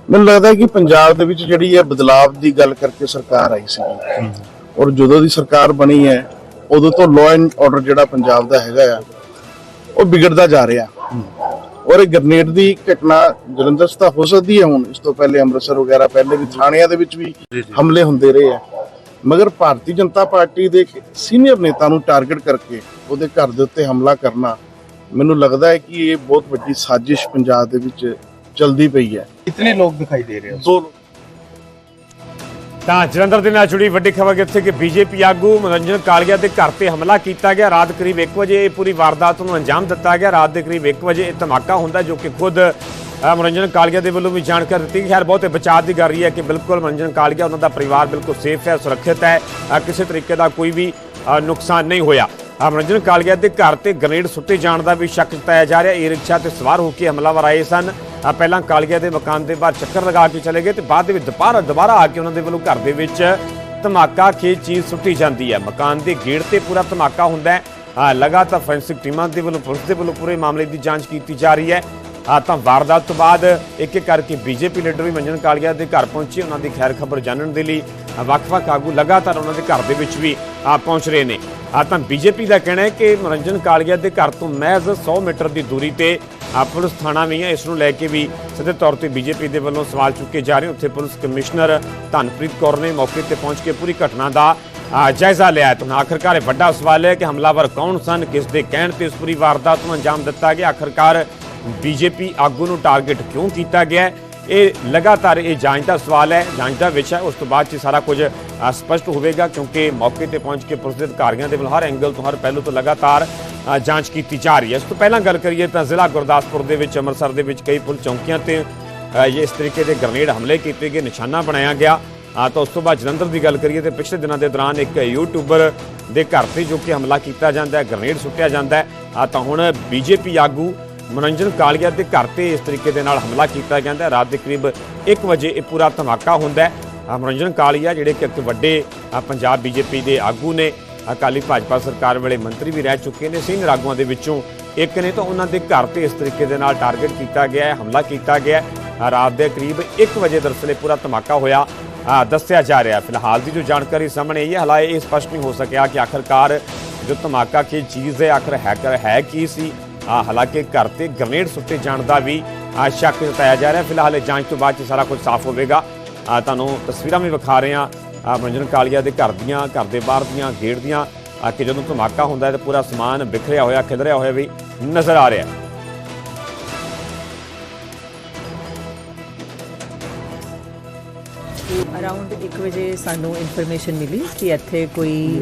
ਮੈਨੂੰ ਲੱਗਦਾ ਕਿ ਪੰਜਾਬ ਦੇ ਵਿੱਚ ਜਿਹੜੀ ਹੈ ਬਦਲਾਵ ਦੀ ਗੱਲ ਕਰਕੇ ਸਰਕਾਰ ਆਈ ਸੀ ਔਰ ਜਦੋਂ ਦੀ ਸਰਕਾਰ ਬਣੀ ਹੈ, ਉਦੋਂ ਤੋਂ ਲਾਅ ਐਂਡ ਆਰਡਰ ਜਿਹੜਾ ਪੰਜਾਬ ਦਾ ਹੈਗਾ ਆ, ਉਹ ਵਿਗੜਦਾ ਜਾ ਰਿਹਾ। ਔਰ ਇਹ ਗ੍ਰਨੇਡ ਦੀ ਘਟਨਾ ਜਲੰਧਰ 'ਚ ਤਾਂ ਹੋ ਸਕਦੀ ਹੈ ਹੁਣ ਇਸ ਤੋਂ ਪਹਿਲੇ ਅੰਮ੍ਰਿਤਸਰ ਵਗੈਰਾ ਪਹਿਲੇ ਵੀ ਥਾਣਿਆਂ ਦੇ ਵਿੱਚ ਵੀ ਹਮਲੇ ਹੁੰਦੇ ਰਹੇ ਆ। ਮਗਰ ਭਾਰਤੀ ਜਨਤਾ ਪਾਰਟੀ ਦੇ ਸੀਨੀਅਰ ਨੇਤਾ ਨੂੰ ਟਾਰਗੇਟ ਕਰਕੇ ਉਹਦੇ ਘਰ ਦੇ ਉੱਤੇ ਹਮਲਾ ਕਰਨਾ ਮੈਨੂੰ ਲੱਗਦਾ ਹੈ ਕਿ ਇਹ ਬਹੁਤ ਵੱਡੀ ਸਾਜ਼ਿਸ਼ ਪੰਜਾਬ ਦੇ ਵਿੱਚ ਚਲਦੀ ਪਈ ਹੈ। ਕਿੰਨੇ ਲੋਕ ਦਿਖਾਈ ਦੇ ਰਹੇ ਹਨ ਦੋ ਲੋਕ। ਤਾਂ ਜਲੰਧਰ ਦੇ ਨਾਲ ਜੁੜੀ ਵੱਡੀ ਖਬਰ ਕਿੱਥੇ ਕਿ ਬੀਜੇਪੀ ਆਗੂ ਮਨੋਰੰਜਨ ਕਾਲੀਆ ਦੇ ਘਰ ਤੇ ਹਮਲਾ ਕੀਤਾ ਗਿਆ। ਰਾਤ ਕਰੀਬ 1 ਵਜੇ ਇਹ ਪੂਰੀ ਵਾਰਦਾਤ ਨੂੰ ਅੰਜਾਮ ਦਿੱਤਾ ਗਿਆ। ਰਾਤ ਦੇ ਕਰੀਬ 1 ਵਜੇ ਇਹ ਧਮਾਕਾ ਹੁੰਦਾ ਜੋ ਕਿ ਖੁਦ ਮਨੋਰੰਜਨ ਕਾਲੀਆ ਦੇ ਵੱਲੋਂ ਵੀ ਜਾਣਕਾਰੀ ਦਿੱਤੀ ਗਈ। ਖੈਰ, ਬਹੁਤ ਬਚਾਅ ਦੀ ਗੱਲ ਰਹੀ ਹੈ ਕਿ ਬਿਲਕੁਲ ਮਨੋਰੰਜਨ ਕਾਲੀਆ, ਉਹਨਾਂ ਦਾ ਪਰਿਵਾਰ ਬਿਲਕੁਲ ਸੇਫ ਹੈ, ਸੁਰੱਖਿਅਤ ਹੈ ਕਿਸੇ ਤਰੀਕੇ ਦਾ ਕੋਈ ਵੀ ਨੁਕਸਾਨ ਨਹੀਂ ਹੋਇਆ। ਮਨੋਰੰਜਨ ਕਾਲੀਆ ਦੇ ਘਰ ਤੇ ਗ੍ਰੇਨੇਡ ਸੁੱਟੇ ਜਾਣ ਦਾ ਵੀ ਸ਼ੱਕ ਜਤਾਇਆ ਜਾ ਰਿਹਾ। ਈ ਰਿਕਸ਼ਾ ਤੇ ਸਵਾਰ ਹੋ ਕੇ ਹਮਲਾਵਰ ਆਏ ਸਨ। ਪਹਿਲਾਂ ਕਾਲੀਆ ਦੇ ਮਕਾਨ ਦੇ ਬਾਹਰ ਚੱਕਰ ਲਗਾ ਕੇ ਚਲੇ ਗਏ ਤੇ ਬਾਅਦ ਦੇ ਵਿੱਚ ਦੁਬਾਰਾ ਦੁਬਾਰਾ ਆ ਕੇ ਉਹਨਾਂ ਦੇ ਵੱਲੋਂ ਘਰ ਦੇ ਵਿੱਚ ਧਮਾਕਾ ਖੇ ਚੀਜ਼ ਸੁੱਟੀ ਜਾਂਦੀ ਹੈ। ਮਕਾਨ ਦੇ ਗੇਟ ਤੇ ਪੂਰਾ ਧਮਾਕਾ ਹੁੰਦਾ ਹੈ। ਲਗਾਤਾਰ ਫੋਰੈਂਸਿਕ ਟੀਮਾਂ ਦੇ ਵੱਲੋਂ, ਪੁਲਿਸ ਦੇ ਵੱਲੋਂ ਪੂਰੇ ਮਾਮਲੇ ਦੀ ਜਾਂਚ ਕੀਤੀ ਜਾ ਰਹੀ ਹੈ। ਤਾਂ ਵਾਰਦਾਤ ਤੋਂ ਬਾਅਦ ਇੱਕ ਇੱਕ ਕਰਕੇ ਬੀਜੇਪੀ ਲੀਡਰ ਵੀ ਮੰਜਨ ਕਾਲੀਆ ਦੇ ਘਰ ਪਹੁੰਚੇ। ਉਹਨਾਂ ਦੀ ਖੈਰ ਖਬਰ ਜਾਣਨ ਦੇ ਲਈ ਵੱਖ-ਵੱਖ ਆਗੂ ਲਗਾਤਾਰ ਉਹਨਾਂ ਦੇ ਘਰ ਦੇ ਵਿੱਚ ਵੀ ਆ ਪਹੁੰਚ ਰਹੇ ਨੇ। ਆ ਤਾਂ ਬੀਜੇਪੀ ਦਾ ਕਹਿਣਾ ਹੈ ਕਿ ਮਨੋਰੰਜਨ ਕਾਲੀਆ ਦੇ ਘਰ ਤੋਂ ਮਹਿਜ਼ 100 ਮੀਟਰ ਦੀ ਦੂਰੀ ਤੇ ਪੁਲਿਸ ਥਾਣਾ ਵੀ ਹੈ। ਇਸ ਨੂੰ ਲੈ ਕੇ ਵੀ ਸਿੱਧੇ ਤੌਰ ਤੇ ਬੀਜੇਪੀ ਦੇ ਵੱਲੋਂ ਸਵਾਲ ਚੁੱਕੇ ਜਾ ਰਹੇ ਉੱਥੇ ਪੁਲਿਸ ਕਮਿਸ਼ਨਰ ਧਨਪ੍ਰੀਤ ਕੌਰ ਨੇ ਮੌਕੇ ਤੇ ਪਹੁੰਚ ਕੇ ਪੂਰੀ ਘਟਨਾ ਦਾ ਜਾਇਜ਼ਾ ਲਿਆ ਤਾਂ ਹੁਣ ਆਖਰਕਾਰ ਇਹ ਵੱਡਾ ਸਵਾਲ ਹੈ ਕਿ ਹਮਲਾਵਰ ਕੌਣ ਸਨ, ਕਿਸ ਦੇ ਕਹਿਣ ਤੇ ਇਸ ਪੂਰੀ ਵਾਰਦਾਤ ਨੂੰ ਅੰਜਾਮ ਦਿੱਤਾ ਗਿਆ। ਆਖਰਕਾਰ ਬੀਜੇਪੀ ਆਗੂ ਨੂੰ ਟਾਰਗੇਟ ਕਿਉਂ ਕੀਤਾ ਗਿਆ ਹੈ? ਇਹ ਲਗਾਤਾਰ ਇਹ ਜਾਂਚ ਦਾ ਸਵਾਲ ਹੈ। ਜਾਂਚ ਦਾ ਵਿਸ਼ਾ ਉਸ ਤੋਂ ਬਾਅਦ ਚ ਸਾਰਾ ਕੁਝ ਅ, ਸਪਸ਼ਟ ਹੋਵੇਗਾ ਕਿਉਂਕਿ ਮੌਕੇ ਤੇ ਪਹੁੰਚ ਕੇ ਪੁਲਿਸ ਦੇ ਅਧਿਕਾਰੀਆਂ ਦੇ ਵੱਲੋਂ ਹਰ ਐਂਗਲ ਤੋਂ ਹਰ ਪਹਿਲੂ ਤੋਂ ਲਗਾਤਾਰ ਜਾਂਚ ਕੀਤੀ ਜਾ ਰਹੀ ਹੈ। ਇਸ ਤੋਂ ਪਹਿਲਾਂ ਗੱਲ ਕਰੀਏ ਤਾਂ ਜ਼ਿਲ੍ਹਾ ਗੁਰਦਾਸਪੁਰ ਦੇ ਵਿੱਚ ਅੰਮ੍ਰਿਤਸਰ ਦੇ ਵਿੱਚ ਕਈ ਪੁਲਿਸ ਚੌਂਕੀਆਂ ਤੇ ਇਸ ਤਰੀਕੇ ਦੇ ਗ੍ਰਨੇਡ ਹਮਲੇ ਕੀਤੇ ਗਏ ਨਿਸ਼ਾਨਾ ਬਣਾਇਆ ਗਿਆ। ਆ ਤਾਂ ਉਸ ਤੋਂ ਬਾਅਦ ਜਲੰਧਰ ਦੀ ਗੱਲ ਕਰੀਏ ਤੇ ਪਿਛਲੇ ਦਿਨਾਂ ਦੇ ਦੌਰਾਨ ਇੱਕ ਯੂਟਿਊਬਰ ਦੇ ਘਰ ਤੇ ਜੋ ਕਿ ਹਮਲਾ ਕੀਤਾ ਜਾਂਦਾ ਹੈ ਗ੍ਰਨੇਡ ਸੁੱਟਿਆ ਜਾਂਦਾ ਹੈ। ਆ ਤਾਂ ਹੁਣ ਬੀਜੇਪੀ ਆਗੂ ਮਨੋਰੰਜਨ ਕਾਲੀਆ ਦੇ ਘਰ ਤੇ ਇਸ ਤਰੀਕੇ ਦੇ ਨਾਲ ਹਮਲਾ ਕੀਤਾ ਜਾਂਦਾ ਹੈ। ਰਾਤ ਦੇ ਕਰੀਬ 1 ਵਜੇ ਇਹ ਪੂਰਾ ਧਮਾਕਾ ਹੁੰਦਾ ਹੈ। ਮਨੋਰੰਜਨ ਕਾਲੀਆ ਜਿਹੜੇ ਕਿ ਇੱਕ ਵੱਡੇ ਆ, ਪੰਜਾਬ ਬੀਜੇਪੀ ਦੇ ਆਗੂ ਨੇ ਅਕਾਲੀ ਭਾਜਪਾ ਸਰਕਾਰ ਵੇਲੇ ਮੰਤਰੀ ਵੀ ਰਹਿ ਚੁੱਕੇ ਨੇ ਸੀਨੀਅਰ ਆਗੂਆਂ ਦੇ ਵਿੱਚੋਂ ਇੱਕ ਨੇ ਤਾਂ ਉਹਨਾਂ ਦੇ ਘਰ ਤੇ ਇਸ ਤਰੀਕੇ ਦੇ ਨਾਲ ਟਾਰਗੇਟ ਕੀਤਾ ਗਿਆ ਹੈ ਹਮਲਾ ਕੀਤਾ ਗਿਆ ਹੈ। ਰਾਤ ਦੇ ਕਰੀਬ 1 ਵਜੇ ਦਰਅਸਲ ਇਹ ਪੂਰਾ ਧਮਾਕਾ ਹੋਇਆ। ਦੱਸਿਆ ਜਾ ਰਿਹਾ ਫਿਲਹਾਲ ਦੀ ਜੋ ਜਾਣਕਾਰੀ ਸਾਹਮਣੇ ਆਈ ਹੈ ਹਾਲਾਂਕਿ ਇਹ ਸਪਸ਼ਟ ਨਹੀਂ ਹੋ ਸਕਿਆ ਕਿ ਆਖਰਕਾਰ ਜੋ ਧਮਾਕਾ ਕੀ ਚੀਜ਼ ਹੈ ਆਖਰ ਹੈਕਰ ਹੈ ਕੀ ਸੀ? ਆ ਹਾਲਾਂਕਿ ਘਰ ਤੇ ਗ੍ਰਨੇਡ ਸੁੱਟੇ ਜਾਣ ਦਾ ਵੀ ਸ਼ੱਕ ਜਤਾਇਆ ਜਾ ਰਿਹਾ। ਫਿਲਹਾਲ ਜਾਂਚ ਤੋਂ ਬਾਅਦ ਸਾਰਾ ਕੁਝ ਸਾਫ਼ ਹੋਵੇਗਾ। ਆ ਤੁਹਾਨੂੰ ਤਸਵੀਰਾਂ ਵੀ ਵਿਖਾ ਰਹੇ ਆ ਮਨਜਨ ਕਾਲੀਆ ਦੇ ਘਰ ਦੀਆਂ, ਘਰ ਦੇ ਬਾਹਰ ਦੀਆਂ, ਗੇਟ ਦੀਆਂ। ਕਿ ਜਦੋਂ ਧਮਾਕਾ ਹੁੰਦਾ ਹੈ ਤਾਂ ਪੂਰਾ ਸਮਾਨ ਬਿਖਰਿਆ ਹੋਇਆ ਖਿਲਰਿਆ ਹੋਇਆ ਵੀ ਨਜ਼ਰ ਆ ਰਿਹਾ ਹੈ। ਅਰਾਊਂਡ 1 ਵਜੇ ਸਾਨੂੰ ਇਨਫੋਰਮੇਸ਼ਨ ਮਿਲੀ ਕਿ ਇੱਥੇ ਕੋਈ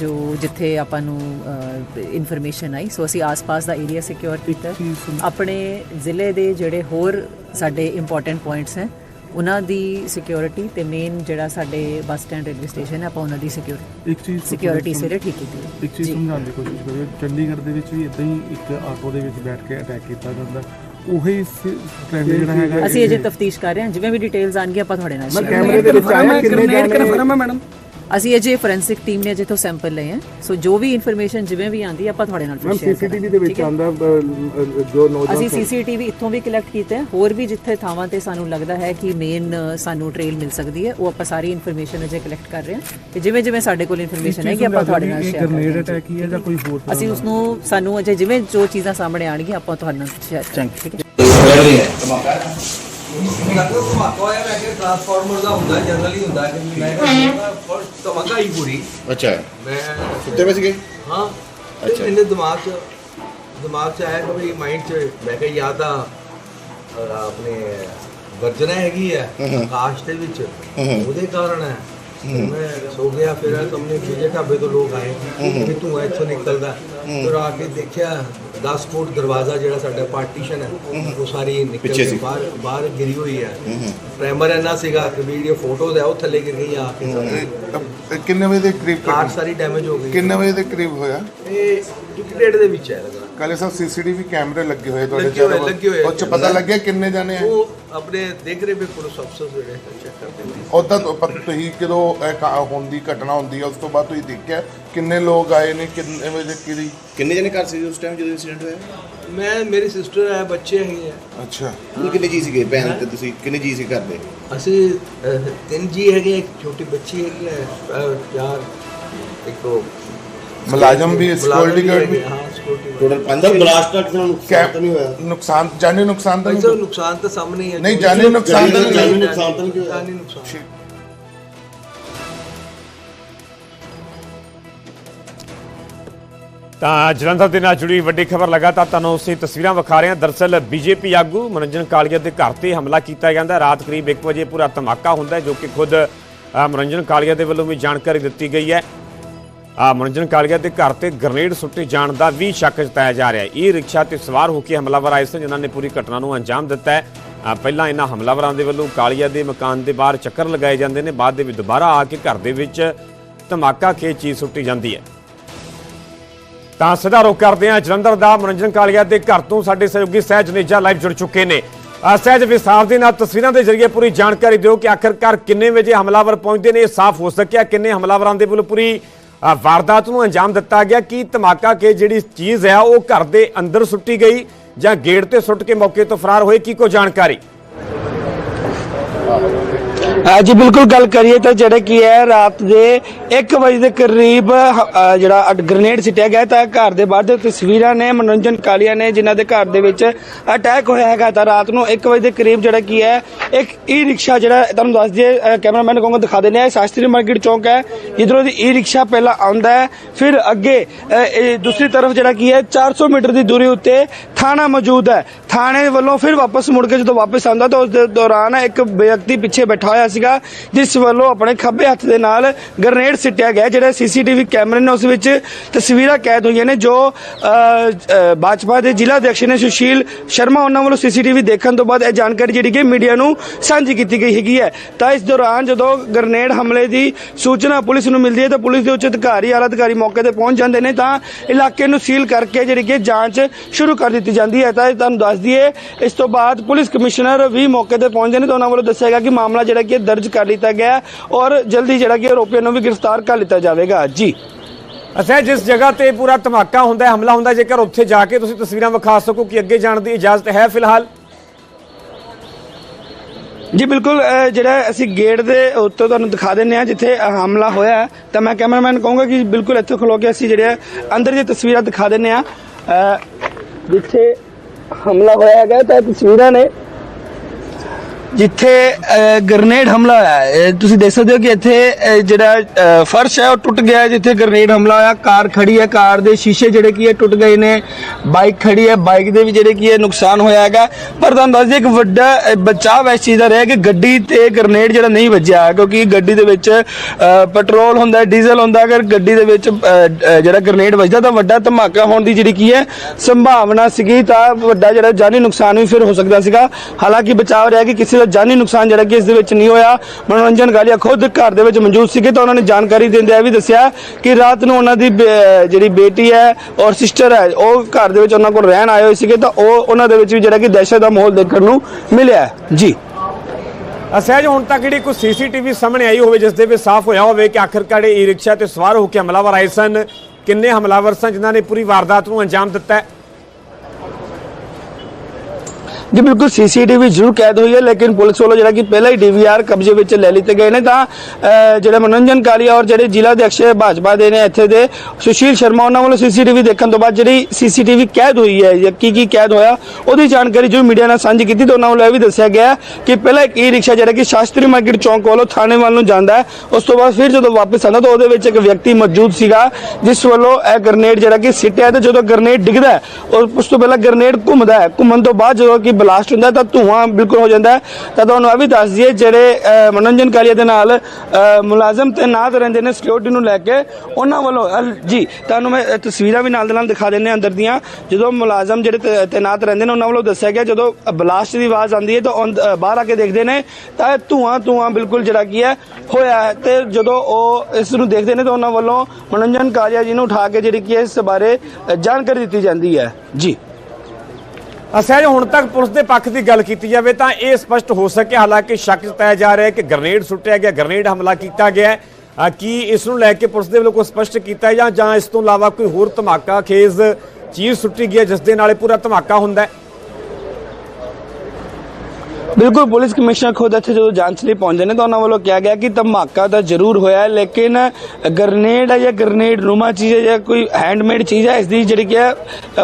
ਜੋ ਜਿੱਥੇ ਆਪਾਂ ਨੂੰ ਇਨਫੋਰਮੇਸ਼ਨ ਆਈ। ਸੋ ਅਸੀਂ ਆਸ-ਪਾਸ ਦਾ ਏਰੀਆ ਸਿਕਿਉਰ ਕੀਤਾ। ਹੈ। ਆਪਣੇ ਜ਼ਿਲ੍ਹੇ ਦੇ ਜਿਹੜੇ ਹੋਰ ਸਾਡੇ ਇੰਪੋਰਟੈਂਟ ਪੁਆਇੰਟਸ ਹੈ ਉਹਨਾਂ ਦੀ ਸਿਕਿਉਰਿਟੀ ਤੇ ਮੇਨ ਜਿਹੜਾ ਸਾਡੇ ਬੱਸ ਸਟੈਂਡ ਰੇਲਵੇ ਸਟੇਸ਼ਨ ਹੈ ਆਪਾਂ ਉਹਨਾਂ ਦੀ ਸਿਕਿਉਰਿਟੀ ਇੱਕ ਚੀਜ਼ ਸਿਕਿਉਰਿਟੀ ਸਵੇਰੇ ਠੀਕ ਕੀਤੀ ਹੈ। ਇੱਕ ਚੀਜ਼। ਸਮਝਾਉਣ ਦੀ ਕੋਸ਼ਿਸ਼ ਕਰਿਓ ਚੰਡੀਗੜ੍ਹ ਦੇ ਵਿੱਚ ਵੀ ਇਦਾਂ ਹੀ ਇੱਕ ਆਟੋ ਦੇ ਵਿੱਚ ਬੈਠ ਕੇ ਅਟੈਕ ਕੀਤਾ ਜਾਂਦਾ। ਉਹੀ ਟ੍ਰੈਂਡ ਜਿਹੜਾ ਹੈਗਾ। ਅਸੀਂ ਅਜੇ ਤਫਤੀਸ਼ ਕਰ ਰਹੇ ਹਾਂ। ਜਿਵੇਂ ਵੀ ਡਿਟੇਲਸ ਆਣਗੀਆਂ ਆਪਾਂ ਤੁਹਾਡੇ ਨਾਲ share ਕੈਮਰੇ ਦੇ ਵਿੱਚ ਆਇਆ ਕਿੰਨੇ ਜਾਣੇ ਅਸੀਂ ਅਜੇ ਫੋਰੈਂਸਿਕ ਟੀਮ ਨੇ ਜਿੱਥੋਂ ਸੈਂਪਲ ਲਏ ਆ ਸੋ ਜੋ ਵੀ ਇਨਫੋਰਮੇਸ਼ਨ ਜਿਵੇਂ ਵੀ ਆਂਦੀ ਆਪਾਂ ਤੁਹਾਡੇ ਨਾਲ ਮੈਮ ਸ਼ੇਅਰ ਸੀਸੀਟੀਵੀ ਦੇ ਵਿੱਚ ਆਂਦਾ ਜੋ ਨੌਜਵਾਨ ਅਸੀਂ ਸੀਸੀਟੀਵੀ ਇੱਥੋਂ ਵੀ ਕਲੈਕਟ ਕੀਤਾ ਹੈ। ਹੋਰ ਵੀ ਜਿੱਥੇ ਥਾਵਾਂ ਤੇ ਸਾਨੂੰ ਲੱਗਦਾ ਹੈ ਕਿ ਮੇਨ ਸਾਨੂੰ ਟ੍ਰੇਲ ਮਿਲ ਸਕਦੀ ਹੈ ਉਹ ਆਪਾਂ ਸਾਰੀ ਇਨਫੋਰਮੇਸ਼ਨ ਅਜੇ ਕਲੈਕਟ ਕਰ ਰਹੇ ਹਾਂ। ਤੇ ਜਿਵੇਂ ਜਿਵੇਂ ਸਾਡੇ ਕੋਲ ਇਨਫੋਰਮੇਸ਼ਨ ਹੈ ਕਿ ਆਪਾਂ ਤੁਹਾਡੇ ਨਾਲ ਸ਼ੇਅਰ ਗ੍ਰਨੇਡ ਕਰਾਂਗੇ। ਅਟੈਕ ਹੀ ਹੈ ਜਾਂ ਕੋਈ ਹੋਰ ਤਰ੍ਹਾਂ ਅਸੀਂ ਉਸ ਨੂੰ ਸਾਨੂੰ ਅਜੇ ਜਿਵੇਂ ਜੋ ਚੀਜ਼ਾਂ ਸਾਹਮਣੇ ਆਣਗੀਆਂ ਆਪਾਂ ਤੁਹਾਡੇ ਨਾਲ ਸ਼ੇਅਰ ਕਰਾਂਗੇ ਠੀਕ ਹੈ? ਲੱਗਦਾ ਧਮਾਕਾ ਹੋਇਆ ਮੈਂ ਕਿ ਟਰਾਂਸਫਾਰਮਰ ਦਾ ਹੁੰਦਾ ਜਨਰਲੀ ਹੁੰਦਾ ਕਿ ਮੈਂ ਕਹਿੰਦਾ ਫਸਟ ਧਮਾਕਾ ਹੀ ਪੂਰੀ ਅੱਛਾ। ਮੈਂ ਸੁੱਤੇ ਪਏ ਸੀਗੇ? ਹਾਂ। ਅੱਛਾ। ਮੇਰੇ ਦਿਮਾਗ 'ਚ ਦਿਮਾਗ 'ਚ ਆਇਆ ਕਿ ਵੀ ਮਾਈਂਡ 'ਚ ਮੈਂ ਕਿਹਾ ਜਾਂ ਤਾਂ ਆਪਣੇ ਵਰਜਨਾ ਹੈਗੀ ਹੈ ਆਕਾਸ਼ ਦੇ ਵਿੱਚ ਉਹਦੇ ਕਾਰਨ ਹੈ। ਤੇ ਮੈਂ ਸੋ ਗਿਆ ਫਿਰ ਸਾਹਮਣੇ ਵਿਜੇ ਢਾਬੇ ਤੋਂ ਲੋਕ ਆਏ ਕਿ ਤੂੰ ਇੱਥੋਂ ਨਿਕਲਦਾ। ਫਿਰ ਆ ਕੇ ਦੇਖਿਆ 10 ਫੁੱਟ ਦਰਵਾਜ਼ਾ ਜਿਹੜਾ ਸਾਡਾ ਪਾਰਟੀਸ਼ਨ ਹੈ ਉਹ ਸਾਰੀ ਨਿਕਲ ਪਿੱਛੇ ਕੇ ਸੀ। ਬਾਹਰ ਬਾਹਰ ਗਿਰੀ ਹੋਈ ਹੈ। ਪ੍ਰਾਈਮਰ ਇੰਨਾ ਸੀਗਾ ਕਿ ਵੀਡੀਓ ਫੋਟੋਜ਼ ਹੈ ਉਹ ਥੱਲੇ ਗਿਰ ਗਈ ਆ ਕੇ ਸਾਰੀ। ਇਹ ਕਿੰਨੇ ਵਜੇ ਦੇ ਕਰੀਬ ਕਾਰ ਘਟਨਾ? ਸਾਰੀ ਡੈਮੇਜ ਹੋ ਗਈ। ਕਿੰਨੇ ਵਜੇ ਦੇ ਕਰੀਬ ਹੋਇਆ? ਇਹ ਟਿਕਟ ਦੇ ਵਿੱਚ ਹੈ। ਕਾਲੇ ਸਾਹਿਬ ਸੀਸੀਟੀਵੀ ਕੈਮਰੇ ਲੱਗੇ ਹੋਏ ਤੁਹਾਡੇ ਲੱਗੇ ਹੋਏ, ਲੱਗੇ ਹੋਏ। ਉਹ ਚ ਪਤਾ ਲੱਗਿਆ ਕਿੰਨੇ ਜਾਣੇ ਆ? ਉਹ ਆਪਣੇ ਦੇਖ ਰਹੇ ਵੀ ਪੁਲਿਸ ਅਫਸਰ ਜਿਹੜੇ ਚੈੱਕ ਕਰਦੇ ਨੇ। ਉਦਾਂ ਤੋਂ ਪਰ ਤੁਸੀਂ ਜਦੋਂ ਇਹ ਕਾ- ਹੁੰਦੀ ਘਟਨਾ ਹੁੰਦੀ ਹੈ ਉਸ ਤੋਂ ਬਾਅਦ ਤੁਸੀਂ ਦੇਖਿਆ ਕਿੰਨੇ ਲੋਕ ਆਏ ਨੇ ਕਿੰਨੇ ਵਜੇ ਕਿਹਦੀ ਕਿੰਨੇ ਜਣੇ ਘਰ ਸੀ ਉਸ ਟਾਈਮ ਜਦੋਂ ਇਨਸੀਡੈਂਟ ਹੋਇਆ? ਮੈਂ ਮੇਰੀ ਸਿਸਟਰ ਹੈ ਬੱਚੇ ਹੈਗੇ ਆ। ਅੱਛਾ। ਤੁਸੀਂ ਕਿੰਨੇ ਜੀ ਸੀਗੇ ਭੈਣ ਤੇ ਤੁਸੀਂ? ਕਿੰਨੇ ਜੀ ਸੀ ਘਰ ਦੇ? ਅਸੀਂ ਅਹ, ਤਿੰਨ ਜੀ ਹੈਗੇ ਇੱਕ ਛੋਟੀ ਬੱਚੀ ਹੈਗੀ ਹੈ ਅਹ, ਚਾਰ ਇੱਕ ਉਹ। ਮੁਲਾਜ਼ਮ ਵੀ guard ਹੈਗੇ, ਵੀ? ਹਾਂ ਸਿਕਿਉਰਿਟੀ ਟੋਟਲ ਪੰਜ ਬਲਾਸਟ ਤੱਕ ਨੂੰ ਨੁਕਸਾਨ ਤਾਂ ਨਹੀਂ ਹੋਇਆ? ਨੁਕਸਾਨ ਜਾਨੀ ਨੁਕਸਾਨ ਤਾਂ ਨਹੀਂ ਨੁਕਸਾਨ ਤਾਂ ਸਾਹਮਣੇ ਹੀ ਹੈ ਨਹੀਂ, ਜਾਨੀ ਨੁਕਸਾਨ ਤਾਂ ਨਹੀਂ ਜਾਨੀ ਨੁਕਸਾਨ ਤਾਂ ਨਹੀਂ ਹੋਇਆ। ਜਾਨੀ ਨੁਕਸਾਨ। ਤਾਂ ਜਲੰਧਰ ਦੇ ਨਾਲ ਜੁੜੀ ਵੱਡੀ ਖਬਰ ਲਗਾਤਾਰ ਤੁਹਾਨੂੰ ਉਸੇ ਤਸਵੀਰਾਂ ਵਿਖਾ ਰਹੇ ਹਾਂ। ਦਰਸਲ ਬੀਜੇਪੀ ਆਗੂ ਮਨੋਰੰਜਨ ਕਾਲੀਆ ਦੇ ਘਰ ਤੇ ਹਮਲਾ ਕੀਤਾ ਜਾਂਦਾ। ਰਾਤ ਕਰੀਬ 1 ਵਜੇ ਪੂਰਾ ਧਮਾਕਾ ਹੁੰਦਾ ਜੋ ਕਿ ਖੁਦ ਮਨੋਰੰਜਨ ਕਾਲੀਆ ਦੇ ਵੱਲੋਂ ਵੀ ਜਾਣਕਾਰੀ ਦਿੱਤੀ ਗਈ ਹੈ। ਮਨੋਰੰਜਨ ਕਾਲੀਆ ਦੇ ਘਰ ਤੇ ਗ੍ਰਨੇਡ ਸੁੱਟੇ ਜਾਣ ਦਾ ਵੀ ਸ਼ੱਕ ਜਤਾਇਆ ਜਾ ਰਿਹਾ ਹੈ। ਇਹ ਰਿਕਸ਼ਾ ਤੇ ਸਵਾਰ ਹੋ ਕੇ ਹਮਲਾਵਰ ਆਏ ਸਨ, ਜਿਨ੍ਹਾਂ ਨੇ ਪੂਰੀ ਘਟਨਾ ਨੂੰ ਅੰਜਾਮ ਦਿੱਤਾ ਹੈ। ਪਹਿਲਾਂ ਇਹਨਾਂ ਹਮਲਾਵਰਾਂ ਦੇ ਵੱਲੋਂ ਕਾਲੀਆ ਦੇ ਮਕਾਨ ਦੇ ਬਾਹਰ ਚੱਕਰ ਲਗਾਏ ਜਾਂਦੇ ਨੇ, ਬਾਅਦ ਦੇ ਵਿੱਚ ਦੁਬਾਰਾ ਆ ਕੇ ਘਰ ਦੇ ਵਿੱਚ ਧਮਾਕਾ ਖੇ ਚੀਜ਼ ਸੁੱਟੀ ਜਾਂਦੀ ਹੈ। ਤਾਂ ਸਿੱਧਾ ਰੁਖ ਕਰਦੇ ਹਾਂ, ਜਲੰਧਰ ਦਾ ਮਨੋਰੰਜਨ ਕਾਲੀਆ ਦੇ ਘਰ ਤੋਂ ਸਾਡੇ ਸਹਿਯੋਗੀ ਸਹਿਜ ਨੇਜਾ ਲਾਈਵ ਜੁੜ ਚੁੱਕੇ ਨੇ। ਸਹਿਜ ਵਿਸਾਰ ਦੇ ਨਾਲ ਤਸਵੀਰਾਂ ਦੇ ਜ਼ਰੀਏ ਪੂਰੀ ਜਾਣਕਾਰੀ ਦਿਓ ਕਿ ਆਖਰਕਾਰ ਕਿੰਨੇ ਵਜੇ ਹਮਲਾਵਰ ਪਹੁੰਚਦੇ ਨੇ, ਇਹ ਸਾਫ਼ ਹੋ ਸਕਿਆ ਕਿੰਨੇ ਹਮਲਾਵਰਾਂ ਦੇ ਵੱਲੋਂ ਪੂਰੀ ਵਾਰਦਾਤ ਨੂੰ ਅੰਜਾਮ ਦਿੱਤਾ ਗਿਆ ਕੀ ਧਮਾਕਾ ਕੇ ਜਿਹੜੀ ਚੀਜ਼ ਹੈ ਉਹ ਘਰ ਦੇ ਅੰਦਰ ਸੁੱਟੀ ਗਈ ਜਾਂ ਗੇਟ ਤੇ ਸੁੱਟ ਕੇ ਮੌਕੇ ਤੋਂ ਫਰਾਰ ਹੋਏ, ਕੀ ਕੋ ਜਾਣਕਾਰੀ? ਜੀ ਬਿਲਕੁਲ ਗੱਲ ਕਰੀਏ ਤਾਂ ਜਿਹੜਾ ਕੀ ਹੈ ਰਾਤ ਦੇ 1 ਵਜੇ ਦੇ ਕਰੀਬ ਅ, ਜਿਹੜਾ ਗ੍ਰਨੇਡ ਸਿੱਟਿਆ ਗਿਆ ਤਾਂ ਘਰ ਦੇ ਬਾਹਰ ਦੇ ਤਸਵੀਰਾਂ ਨੇ ਮਨੋਰੰਜਨ ਕਾਲੀਆ ਨੇ ਜਿਨ੍ਹਾਂ ਦੇ ਘਰ ਦੇ ਵਿੱਚ ਅਟੈਕ ਹੋਇਆ ਹੈਗਾ ਤਾਂ ਰਾਤ ਨੂੰ 1 ਵਜੇ ਦੇ ਕਰੀਬ ਜਿਹੜਾ ਕੀ ਹੈ ਇੱਕ ਈ ਰਿਕਸ਼ਾ ਜਿਹੜਾ ਤੁਹਾਨੂੰ ਦੱਸ ਦਈਏ ਕੈਮਰਾਮੈਨ ਕਹੂੰਗਾ ਦਿਖਾ ਦਿੰਦੇ ਆ ਸ਼ਾਸਤਰੀ ਮਾਰਕੀਟ ਚੌਂਕ ਹੈ ਜਿੱਧਰੋਂ ਦੀ ਈ ਰਿਕਸ਼ਾ ਪਹਿਲਾਂ ਆਉਂਦਾ ਹੈ ਫਿਰ ਅੱਗੇ ਅ, ਇਹ ਦੂਸਰੀ ਤਰਫ ਜਿਹੜਾ ਕੀ ਹੈ 400 ਮੀਟਰ ਦੀ ਦੂਰੀ ਉੱਤੇ ਥਾਣਾ ਮੌਜੂਦ ਹੈ। ਥਾਣੇ ਵੱਲੋਂ ਫਿਰ ਵਾਪਸ ਮੁੜ ਕੇ ਜਦੋਂ ਵਾਪਸ ਆਉਂਦਾ ਤਾਂ ਉਸ ਦੇ ਦੌਰਾਨ ਇੱਕ ਵਿਅਕਤੀ ਪਿੱਛੇ ਬੈਠਾ ਹੋਇਆ ਸੀਗਾ, ਜਿਸ ਵੱਲੋਂ ਆਪਣੇ ਖੱਬੇ ਹੱਥ ਦੇ ਨਾਲ ਗ੍ਰਨੇਡ ਸਿੱਟਿਆ ਗਿਆ, ਜਿਹੜੇ ਸੀਸੀਟੀਵੀ ਕੈਮਰੇ ਨੇ ਉਸ ਵਿੱਚ ਤਸਵੀਰਾਂ ਕੈਦ ਹੋਈਆਂ ਨੇ, ਜੋ ਭਾਜਪਾ ਦੇ ਜ਼ਿਲ੍ਹਾ ਅਧਿਕਸ਼ ਨੇ ਸੁਸ਼ੀਲ ਸ਼ਰਮਾ ਉਹਨਾਂ ਵੱਲੋਂ ਸੀਸੀਟੀਵੀ ਦੇਖਣ ਤੋਂ ਬਾਅਦ ਇਹ ਜਾਣਕਾਰੀ ਜਿਹੜੀ ਕਿ ਮੀਡੀਆ ਨੂੰ ਸਾਂਝੀ ਕੀਤੀ ਗਈ ਹੈਗੀ ਹੈ। ਤਾਂ ਇਸ ਦੌਰਾਨ ਜਦੋਂ ਗ੍ਰਨੇਡ ਹਮਲੇ ਦੀ ਸੂਚਨਾ ਪੁਲਿਸ ਨੂੰ ਮਿਲਦੀ ਹੈ, ਤਾਂ ਪੁਲਿਸ ਦੇ ਉੱਚ ਅਧਿਕਾਰੀ, ਆਲਾ ਅਧਿਕਾਰੀ ਮੌਕੇ ਤੇ ਪਹੁੰਚ ਜਾਂਦੇ ਨੇ, ਤਾਂ ਇਲਾਕੇ ਨੂੰ ਸੀਲ ਕਰਕੇ ਜਿਹੜੀ ਕਿ ਜਾਂਚ ਸ਼ੁਰੂ ਕਰ ਦਿੱਤੀ ਜਾਂਦੀ ਹੈ। ਤਾਂ ਤੁਹਾਨੂੰ ਦੱਸ ਦਈਏ, ਇਸ ਤੋਂ ਬਾਅਦ ਪੁਲਿਸ ਕਮਿਸ਼ਨਰ ਵੀ ਮੌਕੇ ਤੇ ਪਹੁੰਚਦੇ ਨੇ, ਤਾਂ ਉਹਨਾਂ ਵੱਲੋਂ ਦੱਸਿਆ ਗਿਆ ਕਿ ਮਾਮਲਾ ਜਿਹੜਾ ਕਿ ਦਰਜ ਕਰ ਲਿੱਤਾ ਗਿਆ ਔਰ ਜਲਦੀ ਜਿਹੜਾ ਕਿ ਆਰੋਪੀਆਂ ਨੂੰ ਵੀ ਗ੍ਰਿਫਤਾਰ ਕਰ ਲਿੱਤਾ ਜਾਵੇਗਾ। ਜੀ। ਅੱਛਾ ਜਿਸ ਜਗ੍ਹਾ ਤੇ ਪੂਰਾ ਧਮਾਕਾ ਹੁੰਦਾ ਹੈ ਹਮਲਾ ਹੁੰਦਾ ਜੇਕਰ ਉੱਥੇ ਜਾ ਕੇ ਤੁਸੀਂ ਤਸਵੀਰਾਂ ਵਿਖਾ ਸਕੋ ਕਿ ਅੱਗੇ ਜਾਣ ਦੀ ਇਜਾਜ਼ਤ ਹੈ ਫਿਲਹਾਲ। ਜੀ ਬਿਲਕੁਲ ਜਿਹੜਾ ਅਸੀਂ ਗੇਟ ਦੇ ਉੱਤੇ ਤੁਹਾਨੂੰ ਦਿਖਾ ਦਿੰਨੇ ਆ ਜਿੱਥੇ ਹਮਲਾ ਹੋਇਆ ਤਾਂ ਮੈਂ ਕੈਮਰਾਮੈਨ ਕਹੂੰਗਾ ਕਿ ਬਿਲਕੁਲ ਇੱਥੇ ਖਲੋ ਕੇ ਅਸੀਂ ਜਿਹੜੇ ਅੰਦਰ ਦੀ ਤਸਵੀਰਾਂ ਦਿਖਾ ਦਿੰਨੇ ਆ ਜਿੱਥੇ ਹਮਲਾ ਹੋਇਆ ਹੈਗਾ ਤਾਂ ਤਸਵੀਰਾਂ ਨੇ ਜਿੱਥੇ ਅਹ, ਗ੍ਰਨੇਡ ਹਮਲਾ ਹੋਇਆ ਹੈ। ਤੁਸੀਂ ਦੇਖ ਸਕਦੇ ਹੋ ਕਿ ਇੱਥੇ ਜਿਹੜਾ ਫਰਸ਼ ਹੈ ਉਹ ਟੁੱਟ ਗਿਆ ਹੈ ਜਿੱਥੇ ਗ੍ਰਨੇਡ ਹਮਲਾ ਹੋਇਆ। ਕਾਰ ਖੜੀ ਹੈ ਕਾਰ ਦੇ ਸ਼ੀਸ਼ੇ ਜਿਹੜੇ ਕੀ ਹੈ ਟੁੱਟ ਗਏ ਨੇ। ਬਾਈਕ ਖੜੀ ਹੈ ਬਾਈਕ ਦੇ ਵੀ ਜਿਹੜੇ ਕੀ ਹੈ ਨੁਕਸਾਨ ਹੋਇਆ ਹੈਗਾ। ਪਰ ਤੁਹਾਨੂੰ ਦੱਸ ਦਈਏ ਇੱਕ ਵੱਡਾ ਅਹ, ਬਚਾਅ ਇਸ ਚੀਜ਼ ਦਾ ਰਿਹਾ ਕਿ ਗੱਡੀ ਤੇ ਗ੍ਰਨੇਡ ਜਿਹੜਾ ਨਹੀਂ ਵੱਜਿਆ ਕਿਉਂਕਿ ਗੱਡੀ ਦੇ ਵਿੱਚ ਪੈਟਰੋਲ ਹੁੰਦਾ ਡੀਜ਼ਲ ਹੁੰਦਾ। ਅਗਰ ਗੱਡੀ ਦੇ ਵਿੱਚ ਜਿਹੜਾ ਗ੍ਰਨੇਡ ਵੱਜਦਾ ਤਾਂ ਵੱਡਾ ਧਮਾਕਾ ਹੋਣ ਦੀ ਜਿਹੜੀ ਕੀ ਹੈ ਸੰਭਾਵਨਾ ਸੀਗੀ। ਤਾਂ ਵੱਡਾ ਜਿਹੜਾ ਜਾਨੀ ਨੁਕਸਾਨ ਵੀ ਫਿਰ ਹੋ ਸਕਦਾ ਸੀਗਾ। ਹਾਲਾਂਕਿ ਬਚਾਅ ਰਿਹਾ ਕਿ ਕਿਸੇ ਦਾ ਜਾਨੀ ਨੁਕਸਾਨ ਜਿਹੜਾ ਕਿ ਇਸ ਦੇ ਵਿੱਚ ਨਹੀਂ ਹੋਇਆ। ਮਨੋਰੰਜਨ ਗਾਲੀਆ ਖੁਦ ਘਰ ਦੇ ਵਿੱਚ ਮੌਜੂਦ ਸੀਗੇ ਤਾਂ ਉਹਨਾਂ ਨੇ ਜਾਣਕਾਰੀ ਦਿੰਦੇ ਆ ਵੀ ਦੱਸਿਆ ਕਿ ਰਾਤ ਨੂੰ ਉਹਨਾਂ ਦੀ ਜਿਹੜੀ ਬੇਟੀ ਹੈ ਔਰ ਸਿਸਟਰ ਹੈ, ਉਹ ਘਰ ਦੇ ਵਿੱਚ ਉਹਨਾਂ ਕੋਲ ਰਹਿਣ ਆਏ ਹੋਏ ਸੀਗੇ ਤਾਂ ਉਹ ਉਹਨਾਂ ਦੇ ਵਿੱਚ ਵੀ ਜਿਹੜਾ ਕਿ ਦਹਿਸ਼ਤ ਦਾ ਮਾਹੌਲ ਦੇਖਣ ਨੂੰ ਮਿਲਿਆ ਜੀ। ਅਸਹਿਜ ਹੁਣ ਤੱਕ ਜਿਹੜੀ ਕੋਈ ਸੀਸੀਟੀਵੀ ਸਾਹਮਣੇ ਆਈ ਹੋਵੇ, ਜਿਸ ਦੇ ਵਿੱਚ ਸਾਫ਼ ਹੋਇਆ ਹੋਵੇ ਕਿ ਆਖਰਕਾਰ ਇਹ ਈ-ਰਿਕਸ਼ਾ ਤੇ ਸਵਾਰ ਹੋ ਕੇ ਹਮਲਾਵਰ ਆਏ ਸਨ। ਕਿੰਨੇ ਹਮਲਾਵਰ ਸਨ, ਜਿਨ੍ਹਾਂ ਨੇ ਪੂਰੀ ਵਾਰਦਾਤ ਨੂੰ ਅੰਜਾਮ ਦਿੱਤਾ ਹੈ? ਜੀ ਬਿਲਕੁਲ ਸੀਸੀਟੀਵੀ ਜ਼ਰੂਰ ਕੈਦ ਹੋਈ ਹੈ, ਲੇਕਿਨ ਪੁਲਿਸ ਵੱਲੋਂ ਜਿਹੜਾ ਕਿ ਪਹਿਲਾਂ ਹੀ ਡੀਵੀਆਰ ਕਬਜ਼ੇ ਵਿੱਚ ਲੈ ਲਿੱਤੇ ਗਏ ਨੇ ਤਾਂ ਜਿਹੜੇ ਮਨੋਰੰਜਨ ਕਾਲੀਆ ਔਰ ਜਿਹੜੇ ਜ਼ਿਲ੍ਹਾ ਅਧਿਕਸ਼ ਭਾਜਪਾ ਦੇ ਨੇ ਇੱਥੇ ਦੇ ਸੁਸ਼ੀਲ ਸ਼ਰਮਾ, ਉਹਨਾਂ ਵੱਲੋਂ ਸੀਸੀਟੀਵੀ ਦੇਖਣ ਤੋਂ ਬਾਅਦ ਜਿਹੜੀ ਸੀਸੀਟੀਵੀ ਕੈਦ ਹੋਈ ਹੈ, ਜਾਂ ਕੀ ਕੀ ਕੈਦ ਹੋਇਆ, ਉਹਦੀ ਜਾਣਕਾਰੀ ਜੋ ਮੀਡੀਆ ਨਾਲ ਸਾਂਝੀ ਕੀਤੀ ਤਾਂ ਉਹਨਾਂ ਵੱਲੋਂ ਇਹ ਵੀ ਦੱਸਿਆ ਗਿਆ ਕਿ ਪਹਿਲਾਂ ਇੱਕ ਈ ਰਿਕਸ਼ਾ ਜਿਹੜਾ ਕਿ ਸ਼ਾਸਤਰੀ ਮਾਰਕੀਟ ਚੌਂਕ ਵੱਲੋਂ ਥਾਣੇ ਵੱਲ ਨੂੰ ਜਾਂਦਾ ਹੈ, ਉਸ ਤੋਂ ਬਾਅਦ ਫਿਰ ਜਦੋਂ ਵਾਪਸ ਆਉਂਦਾ ਤਾਂ ਉਹਦੇ ਵਿੱਚ ਇੱਕ ਵਿਅਕਤੀ ਮੌਜੂਦ ਸੀਗਾ, ਜਿਸ ਵੱਲੋਂ ਇਹ ਗ੍ਰਨੇਡ ਜਿਹੜਾ ਕਿ ਸਿੱਟਿਆ ਤੇ ਜਦੋਂ ਗ੍ਰਨੇਡ ਡਿੱਗਦਾ ਹੈ ਉਸ ਤੋਂ ਪਹਿਲਾਂ ਗ੍ਰਨੇਡ ਘੁੰਮਦਾ ਹੈ, ਘੁੰਮਣ ਤੋਂ ਬਾਅਦ ਜਦੋਂ ਕਿ ਬਲਾਸਟ ਹੁੰਦਾ ਤਾਂ ਧੂਆਂ ਬਿਲਕੁਲ ਹੋ ਜਾਂਦਾ ਤਾਂ ਤੁਹਾਨੂੰ ਇਹ ਵੀ ਦੱਸ ਦਈਏ ਜਿਹੜੇ ਮਨੋਰੰਜਨ ਕਾਲੀਆ ਦੇ ਨਾਲ ਅਹ, ਮੁਲਾਜ਼ਮ ਤੈਨਾਤ ਰਹਿੰਦੇ ਨੇ ਸਿਕਿਉਰਿਟੀ ਨੂੰ ਲੈ ਕੇ ਉਹਨਾਂ ਵੱਲੋਂ ਅਹ, ਜੀ ਤੁਹਾਨੂੰ ਮੈਂ ਤਸਵੀਰਾਂ ਵੀ ਨਾਲ ਦੇ ਨਾਲ ਦਿਖਾ ਦਿੰਦੇ ਹਾਂ ਅੰਦਰ ਦੀਆਂ। ਜਦੋਂ ਮੁਲਾਜ਼ਮ ਜਿਹੜੇ ਤੈ- ਤੈਨਾਤ ਰਹਿੰਦੇ ਨੇ ਉਹਨਾਂ ਵੱਲੋਂ ਦੱਸਿਆ ਗਿਆ ਜਦੋਂ ਬਲਾਸਟ ਦੀ ਆਵਾਜ਼ ਆਉਂਦੀ ਹੈ ਤਾਂ ਅੰਦ- ਬਾਹਰ ਆ ਕੇ ਦੇਖਦੇ ਨੇ ਤਾਂ ਇਹ ਧੂਆਂ ਧੂਆਂ ਬਿਲਕੁਲ ਜਿਹੜਾ ਕੀ ਹੈ ਹੋਇਆ ਹੈ। ਤੇ ਜਦੋਂ ਉਹ ਇਸ ਨੂੰ ਦੇਖਦੇ ਨੇ ਤਾਂ ਉਹਨਾਂ ਵੱਲੋਂ ਮਨੋਰੰਜਨ ਕਾਲੀਆ ਜੀ ਨੂੰ ਉਠਾ ਕੇ ਜਿਹੜੀ ਕੀ ਹੈ ਇਸ ਬਾਰੇ ਜਾਣਕਾਰੀ ਦਿੱਤੀ ਜਾਂਦੀ ਹੈ। ਜੀ। ਅਸਹਿਜ ਹੁਣ ਤੱਕ ਪੁਲਿਸ ਦੇ ਪੱਖ ਦੀ ਗੱਲ ਕੀਤੀ ਜਾਵੇ ਤਾਂ ਇਹ ਸਪਸ਼ਟ ਹੋ ਸਕਿਆ ਹਾਲਾਂਕਿ ਸ਼ੱਕ ਜਤਾਇਆ ਜਾ ਰਿਹਾ ਹੈ ਕਿ ਗ੍ਰਨੇਡ ਸੁੱਟਿਆ ਗਿਆ ਗ੍ਰਨੇਡ ਹਮਲਾ ਕੀਤਾ ਗਿਆ ਹੈ। ਅ, ਕੀ ਇਸ ਨੂੰ ਲੈ ਕੇ ਪੁਲਿਸ ਦੇ ਵੱਲੋਂ ਕੋਈ ਸਪਸ਼ਟ ਕੀਤਾ ਹੈ ਜਾਂ ਜਾਂ ਇਸ ਤੋਂ ਇਲਾਵਾ ਕੋਈ ਹੋਰ ਧਮਾਕਾ ਖੇਜ਼ ਚੀਜ਼ ਸੁੱਟੀ ਗਈ ਹੈ ਜਿਸ ਦੇ ਨਾਲ ਇਹ ਪੂਰਾ ਧਮਾਕਾ ਹੁੰਦਾ ਹੈ? ਬਿਲਕੁਲ ਪੁਲਿਸ ਕਮਿਸ਼ਨਰ ਖੁਦ ਇੱਥੇ ਜਦੋਂ ਜਾਂਚ ਲਈ ਪਹੁੰਚਦੇ ਨੇ ਤਾਂ ਉਹਨਾਂ ਵੱਲੋਂ ਕਿਹਾ ਗਿਆ ਕਿ ਧਮਾਕਾ ਤਾਂ ਜ਼ਰੂਰ ਹੋਇਆ ਹੈ ਲੇਕਿਨ ਗ੍ਰਨੇਡ ਹੈ ਜਾਂ ਗ੍ਰਨੇਡ ਰੂਮਾ ਚੀਜ਼ ਹੈ ਜਾਂ ਕੋਈ ਹੈਂਡਮੇਡ ਚੀਜ਼ ਹੈ ਇਸ ਦੀ ਜਿਹੜੀ ਕਿ ਹੈ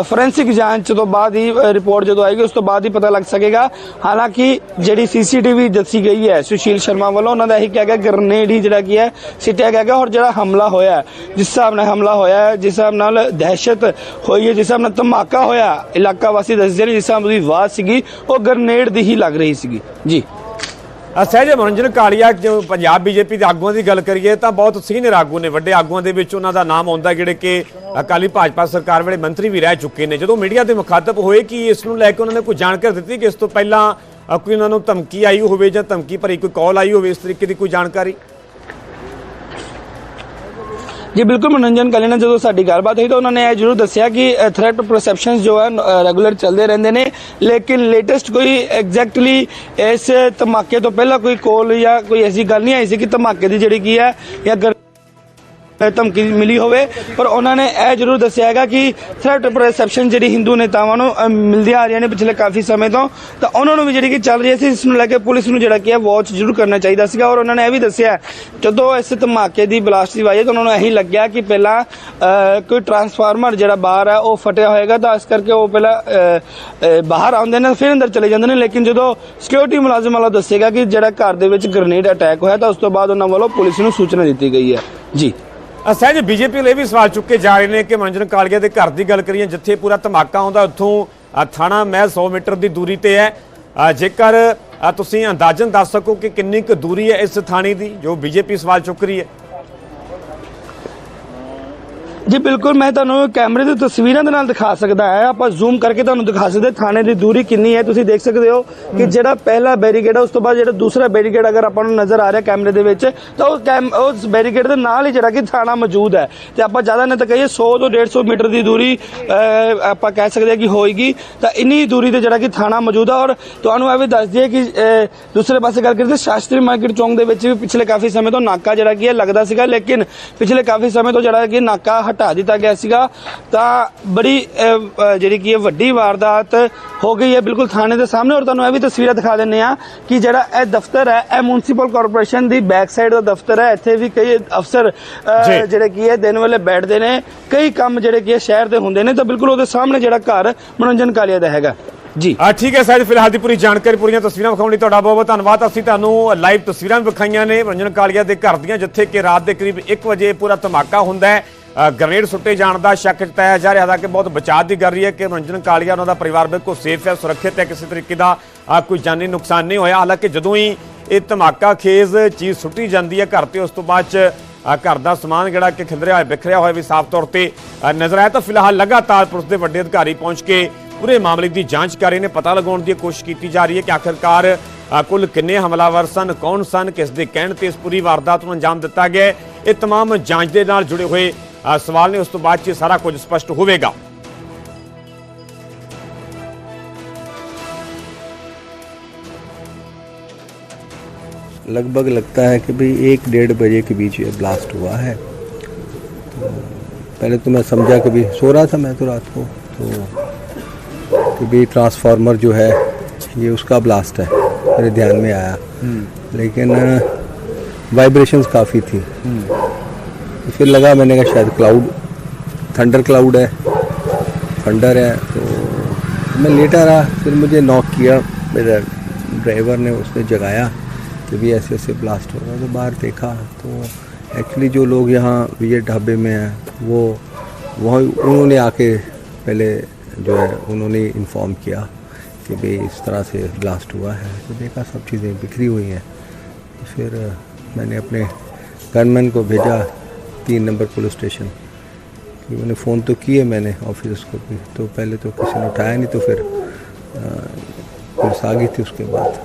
ਫੋਰੈਂਸਿਕ ਜਾਂਚ ਤੋਂ ਬਾਅਦ ਹੀ ਰਿਪੋਰਟ ਜਦੋਂ ਆਏਗੀ ਉਸ ਤੋਂ ਬਾਅਦ ਹੀ ਪਤਾ ਲੱਗ ਸਕੇਗਾ। ਹਾਲਾਂਕਿ ਜਿਹੜੀ ਸੀਸੀਟੀਵੀ ਦੱਸੀ ਗਈ ਹੈ ਸੁਸ਼ੀਲ ਸ਼ਰਮਾ ਵੱਲੋਂ ਉਹਨਾਂ ਦਾ ਇਹ ਕਿਹਾ ਗਿਆ ਗ੍ਰਨੇਡ ਹੀ ਜਿਹੜਾ ਕੀ ਹੈ ਸਿੱਟਿਆ ਗਿਆ ਗਾ ਔਰ ਜਿਹੜਾ ਹਮਲਾ ਹੋਇਆ ਜਿਸ ਹਿਸਾਬ ਨਾਲ ਹਮਲਾ ਹੋਇਆ ਹੈ, ਜਿਸ ਹਿਸਾਬ ਨਾਲ ਦਹਿਸ਼ਤ ਹੋਈ ਹੈ ਜਿਸ ਹਿਸਾਬ ਨਾਲ ਧਮਾਕਾ ਹੋਇਆ ਇਲਾਕਾ ਵਾਸੀ ਦੱਸਦੇ ਨੇ ਜਿਸ ਹਿਸਾਬ ਦੀ ਆਵਾਜ਼ ਸੀਗੀ ਉਹ ਗ੍ਰਨੇਡ ਦੀ ਹੀ ਲੱਗ ਰਹੀ ਸੀ। ਸੀਗੀ। ਜੀ। ਅਸਹਿਜ ਮਨੋਰੰਜਨ, ਕਾਲੀਆ, ਜੋ ਪੰਜਾਬ ਬੀਜੇਪੀ ਦੇ ਆਗੂਆਂ ਦੀ ਗੱਲ ਕਰੀਏ ਤਾਂ ਬਹੁਤ ਸੀਨੀਅਰ ਆਗੂ ਨੇ, ਵੱਡੇ ਆਗੂਆਂ ਦੇ ਵਿੱਚ ਉਹਨਾਂ ਦਾ ਨਾਮ ਆਉਂਦਾ ਜਿਹੜੇ ਕਿ ਅਕਾਲੀ ਭਾਜਪਾ ਸਰਕਾਰ ਵੇਲੇ ਮੰਤਰੀ ਵੀ ਰਹਿ ਚੁੱਕੇ ਨੇ। ਜਦੋਂ ਮੀਡੀਆ ਦੇ ਮੁਖਾਤਬ ਹੋਏ ਕਿ ਇਸ ਨੂੰ ਲੈ ਕੇ ਉਹਨਾਂ ਨੇ ਕੋਈ ਜਾਣਕਾਰੀ ਦਿੱਤੀ ਕਿ ਇਸ ਤੋਂ ਪਹਿਲਾਂ ਕੋਈ ਉਹਨਾਂ ਨੂੰ ਧਮਕੀ ਆਈ ਹੋਵੇ ਜਾਂ ਧਮਕੀ ਭਰੀ ਕੋਈ ਕਾਲ ਆਈ ਹੋਵੇ, ਇਸ ਤਰੀਕੇ ਦੀ ਕੋਈ ਜਾਣਕਾਰੀ? ਜੀ, ਬਿਲਕੁਲ ਮਨੋਰੰਜਨ ਕਾਲੀ ਨਾਲ ਜਦੋਂ ਸਾਡੀ ਗੱਲਬਾਤ ਹੋਈ ਤਾਂ ਉਹਨਾਂ ਨੇ ਇਹ ਜ਼ਰੂਰ ਦੱਸਿਆ ਕਿ ਥ੍ਰੈਟ ਪਰਸੈਪਸ਼ਨਸ ਜੋ ਹੈ ਰੈਗੂਲਰ ਚੱਲਦੇ ਰਹਿੰਦੇ ਨੇ। ਲੇਕਿਨ ਲੇਟੈਸਟ ਕੋਈ ਐਗਜ਼ੈਕਟਲੀ ਇਸ ਧਮਾਕੇ ਤੋਂ ਪਹਿਲਾਂ ਕੋਈ ਕੋਲ ਜਾਂ ਕੋਈ ਐਸੀ ਗੱਲ ਨਹੀਂ ਆਈ ਸੀ ਕਿ ਧਮਾਕੇ ਦੀ ਜਿਹੜੀ ਕੀ ਹੈ ਜਾਂ ਗਰ- ਧਮਕੀ ਮਿਲੀ ਹੋਵੇ। ਪਰ ਉਹਨਾਂ ਨੇ ਇਹ ਜ਼ਰੂਰ ਦੱਸਿਆ ਹੈਗਾ ਕਿ ਥ੍ਰੈਟ ਪਰਸੈਪਸ਼ਨ ਜਿਹੜੀ ਹਿੰਦੂ ਨੇਤਾਵਾਂ ਨੂੰ ਅ, ਮਿਲਦੀਆਂ ਆ ਰਹੀਆਂ ਨੇ ਪਿਛਲੇ ਕਾਫੀ ਸਮੇਂ ਤੋਂ। ਤਾਂ ਉਹਨਾਂ ਨੂੰ ਵੀ ਜਿਹੜੀ ਕਿ ਚੱਲ ਰਹੀ ਸੀ ਇਸ ਨੂੰ ਲੈ ਕੇ ਪੁਲਿਸ ਨੂੰ ਜਿਹੜਾ ਕਿ ਹੈ ਵਾਚ ਜ਼ਰੂਰ ਕਰਨਾ ਚਾਹੀਦਾ ਸੀਗਾ। ਔਰ ਉਹਨਾਂ ਨੇ ਇਹ ਵੀ ਦੱਸਿਆ ਜਦੋਂ ਇਸ ਧਮਾਕੇ ਦੀ ਬਲਾਸਟ ਦੀ ਵਾਜੇ ਤਾਂ ਉਹਨਾਂ ਨੂੰ ਇਹੀ ਲੱਗਿਆ ਕਿ ਪਹਿਲਾਂ ਕੋਈ ਟਰਾਂਸਫਾਰਮਰ ਜਿਹੜਾ ਬਾਹਰ ਹੈ ਉਹ ਫਟਿਆ ਹੋਏਗਾ। ਤਾਂ ਇਸ ਕਰਕੇ ਉਹ ਪਹਿਲਾਂ ਬਾਹਰ ਆਉਂਦੇ ਨੇ ਫਿਰ ਅੰਦਰ ਚਲੇ ਜਾਂਦੇ ਨੇ। ਲੇਕਿਨ ਜਦੋਂ ਸਿਕਿਉਰਿਟੀ ਮੁਲਾਜ਼ਮ ਵਾਲਾ ਦੱਸੇਗਾ ਕਿ ਜਿਹੜਾ ਘਰ ਦੇ ਵਿੱਚ ਗ੍ਰਨੇਡ ਅਟੈਕ ਹੋਇਆ ਤਾਂ ਉਸ ਤੋਂ ਬਾਅਦ ਉਹਨਾਂ ਵੱਲੋਂ ਪੁਲਿਸ ਨੂੰ ਸੂਚਨਾ ਦਿੱਤੀ ਗਈ ਹੈ। ਜੀ। ਅਸਹਿਜ ਬੀਜੇਪੀ ਲਈ ਵੀ ਸਵਾਲ ਚੁੱਕੇ ਜਾ ਰਹੇ ਨੇ ਕਿ ਮਨਜਨ ਕਾਲੀਆ ਦੇ ਘਰ ਦੀ ਗੱਲ ਕਰੀਏ, ਜਿੱਥੇ ਪੂਰਾ ਧਮਾਕਾ ਆਉਂਦਾ, ਉੱਥੋਂ ਥਾਣਾ ਮਹਿ 100 ਮੀਟਰ ਦੀ ਦੂਰੀ ਤੇ ਹੈ। ਜੇਕਰ ਤੁਸੀਂ ਅੰਦਾਜ਼ਨ ਦੱਸ ਸਕੋ ਕਿ ਕਿੰਨੀ ਕੁ ਦੂਰੀ ਹੈ ਇਸ ਥਾਣੇ ਦੀ, ਜੋ ਬੀਜੇਪੀ ਸਵਾਲ ਚੁੱਕ ਰਹੀ ਹੈ? ਜੀ, ਬਿਲਕੁਲ, ਮੈਂ ਤੁਹਾਨੂੰ ਕੈਮਰੇ ਦੀ ਤਸਵੀਰਾਂ ਦੇ ਨਾਲ ਦਿਖਾ ਸਕਦਾ ਹੈ। ਆਪਾਂ ਜ਼ੂਮ ਕਰਕੇ ਤੁਹਾਨੂੰ ਦਿਖਾ ਸਕਦੇ ਥਾਣੇ ਦੀ ਦੂਰੀ ਕਿੰਨੀ ਹੈ। ਤੁਸੀਂ ਦੇਖ ਸਕਦੇ ਹੋ ਕਿ ਜਿਹੜਾ ਪਹਿਲਾ ਬੈਰੀਕੇਡ ਹੈ ਉਸ ਤੋਂ ਬਾਅਦ ਜਿਹੜਾ ਦੂਸਰਾ ਬੈਰੀਕੇਡ ਅਗਰ ਆਪਾਂ ਨੂੰ ਨਜ਼ਰ ਆ ਰਿਹਾ ਕੈਮਰੇ ਦੇ ਵਿੱਚ, ਤਾਂ ਉਹ ਕੈਮ ਉਸ ਬੈਰੀਕੇਡ ਦੇ ਨਾਲ ਹੀ ਜਿਹੜਾ ਕਿ ਥਾਣਾ ਮੌਜੂਦ ਹੈ। ਤੇ ਆਪਾਂ ਜ਼ਿਆਦਾ ਨਹੀਂ ਤਾਂ ਕਹੀਏ 100 ਤੋਂ 150 ਮੀਟਰ ਦੀ ਦੂਰੀ ਆਪਾਂ ਕਹਿ ਸਕਦੇ ਹਾਂ ਕਿ ਹੋਏਗੀ। ਤਾਂ ਇੰਨੀ ਦੂਰੀ ਤੇ ਜਿਹੜਾ ਕਿ ਥਾਣਾ ਮੌਜੂਦ ਹੈ ਔਰ ਤੁਹਾਨੂੰ ਇਹ ਵੀ ਦੱਸ ਦਈਏ ਕਿ ਦੂਸਰੇ ਪਾਸੇ ਗੱਲ ਕਰੀਏ ਤਾਂ ਸ਼ਾਸਤਰੀ ਮਾਰਕੀਟ ਚੌਂਕ ਦੇ ਵਿੱਚ ਵੀ ਪਿਛਲੇ ਕਾਫੀ ਸਮੇਂ ਤੋਂ ਨਾਕਾ ਜਿਹੜਾ ਕੀ ਹੈ ਲੱਗਦਾ ਸੀਗਾ। ਲੇਕਿਨ ਪਿਛਲੇ ਕਾਫੀ ਸਮੇਂ ਤੋਂ ਜਿਹੜਾ ਕਿ ਨਾਕਾ ਹਟਾ ਦਿੱਤਾ ਗਿਆ ਸੀਗਾ ਤਾਂ ਬੜੀ ਜਿਹੜੀ ਕੀ ਹੈ ਵੱਡੀ ਵਾਰਦਾਤ ਹੋ ਗਈ ਹੈ ਬਿਲਕੁਲ ਥਾਣੇ ਦੇ ਸਾਹਮਣੇ। ਔਰ ਤੁਹਾਨੂੰ ਇਹ ਵੀ ਤਸਵੀਰਾਂ ਦਿਖਾ ਦਿੰਨੇ ਆ ਕਿ ਜਿਹੜਾ ਇਹ ਦਫ਼ਤਰ ਹੈ ਇਹ ਮਿਊਨਿਸਪਲ ਕਾਰਪੋਰੇਸ਼ਨ ਦੀ ਬੈਕ ਸਾਈਡ ਦਾ ਦਫ਼ਤਰ ਹੈ। ਇੱਥੇ ਵੀ ਕਈ ਅਫਸਰ। ਜਿਹੜੇ ਕੀ ਹੈ ਦਿਨ ਵੇਲੇ ਬੈਠਦੇ ਨੇ। ਕਈ ਕੰਮ ਜਿਹੜੇ ਕੀ ਹੈ ਸ਼ਹਿਰ ਦੇ ਹੁੰਦੇ ਨੇ ਤਾਂ ਬਿਲਕੁਲ ਉਹਦੇ ਸਾਹਮਣੇ ਜਿਹੜਾ ਘਰ ਮਨੋਰੰਜਨ ਕਾਲੀਆ ਦਾ ਹੈਗਾ। ਜੀ। ਆ ਠੀਕ ਹੈ ਸਹਿਜ ਫਿਲਹਾਲ ਦੀ ਪੂਰੀ ਜਾਣਕਾਰੀ ਪੂਰੀਆਂ ਤਸਵੀਰਾਂ ਵਿਖਾਉਣ ਲਈ ਤੁਹਾਡਾ ਬਹੁਤ ਬਹੁਤ ਧੰਨਵਾਦ। ਅਸੀਂ ਤੁਹਾਨੂੰ ਲਾਈਵ ਤਸਵੀਰਾਂ ਵੀ ਵਿਖਾਈਆਂ ਨੇ ਰੰਜਨ ਕਾਲੀਆ ਦੇ ਘਰ ਦੀਆਂ ਜਿੱਥੇ ਕਿ ਰਾਤ ਦੇ ਕਰੀਬ 1 ਵਜੇ ਪੂਰਾ ਧਮਾਕਾ ਹੁੰਦਾ ਹੈ। ਗ੍ਰਨੇਡ ਸੁੱਟੇ ਜਾਣ ਦਾ ਸ਼ੱਕ ਜਤਾਇਆ ਜਾ ਰਿਹਾ ਹੈ ਕਿ ਬਹੁਤ ਬਚਾਅ ਦੀ ਗੱਲ ਰਹੀ ਹੈ ਕਿ ਰੰਜਨ ਕਾਲੀਆ ਉਹਨਾਂ ਦਾ ਪਰਿਵਾਰ ਬਿਲਕੁਲ ਸੇਫ ਹੈ ਸੁਰੱਖਿਅਤ ਹੈ ਕਿਸੇ ਤਰੀਕੇ ਦਾ ਅ, ਕੋਈ ਜਾਨੀ ਨੁਕਸਾਨ ਨਹੀਂ ਹੋਇਆ ਹਾਲਾਂਕਿ ਜਦੋਂ ਹੀ ਇਹ ਧਮਾਕਾ ਖੇਜ਼ ਚੀਜ਼ ਸੁੱਟੀ ਜਾਂਦੀ ਹੈ ਘਰ ਤੇ ਉਸ ਤੋਂ ਬਾਅਦ ਚ ਅ, ਘਰ ਦਾ ਸਮਾਨ ਜਿਹੜਾ ਕਿ ਖਿੰਦਰਿਆ ਹੋਇਆ ਬਿਖਰਿਆ ਹੋਇਆ ਵੀ ਸਾਫ਼ ਤੌਰ ਤੇ ਅ, ਨਜ਼ਰ ਆਇਆ ਤਾਂ ਫਿਲਹਾਲ ਲਗਾਤਾਰ ਪੁਲਿਸ ਦੇ ਵੱਡੇ ਅਧਿਕਾਰੀ ਪਹੁੰਚ ਕੇ ਪੂਰੇ ਮਾਮਲੇ ਦੀ ਜਾਂਚ ਕਰ ਰਹੇ ਨੇ ਪਤਾ ਲਗਾਉਣ ਦੀ ਕੋਸ਼ਿਸ਼ ਕੀਤੀ ਜਾ ਰਹੀ ਹੈ ਕਿ ਆਖਿਰਕਾਰ ਅ, ਕੁੱਲ ਕਿੰਨੇ ਹਮਲਾਵਰ ਸਨ ਕੌਣ ਸਨ ਕਿਸ ਦੇ ਕਹਿਣ ਤੇ ਇਸ ਪੂਰੀ ਵਾਰਦਾਤ ਨੂੰ ਅੰਜਾਮ ਦਿੱਤਾ ਗਿਆ ਹੈ। ਇਹ तमाम ਜਾਂਚ ਦੇ ਨਾਲ ਜੁੜੇ ਹੋਏ ਅ, ਸਵਾਲ ਨੇ ਉਸ ਤੋਂ ਬਾਅਦ ਚ ਇਹ ਸਾਰਾ ਕੁਝ ਸਪਸ਼ਟ ਹੋਵੇਗਾ लगभग लगता है कि भाई एक डेढ़ बजे के बीच ये ब्लास्ट हुआ है तो पहले तो मैं समझा कि भाई सो रहा था मैं तो रात को तो कि भाई ट्रांसफार्मर जो है ये उसका ब्लास्ट है मेरे ध्यान में आया लेकिन वाइब्रेशंस काफ़ी थी तो फिर लगा मैंने कहा शायद क्लाउड थंडर क्लाउड है थंडर है तो मैं लेटा रहा, फिर मुझे नॉक किया, मेरा ड्राइवर ने उसने जगाया कि भी ऐसे ऐसे ब्लास्ट हो रहा तो बाहर देखा तो एक्चुअली जो लोग यहाँ विजय ढाबे में हैं, वो, वहाँ उन्होंने आके पहले जो है, उन्होंने इन्फॉर्म किया कि भाई इस तरह से ब्लास्ट हुआ है तो देखा सब चीज़ें बिखरी हुई हैं तो फिर मैंने अपने गनमैन को भेजा तीन नंबर पुलिस स्टेशन। कि मैंने फ़ोन तो किए मैंने ऑफ़िस को भी तो पहले तो किसी ने उठाया नहीं तो फिर पुलिस आ गई थी उसके बाद।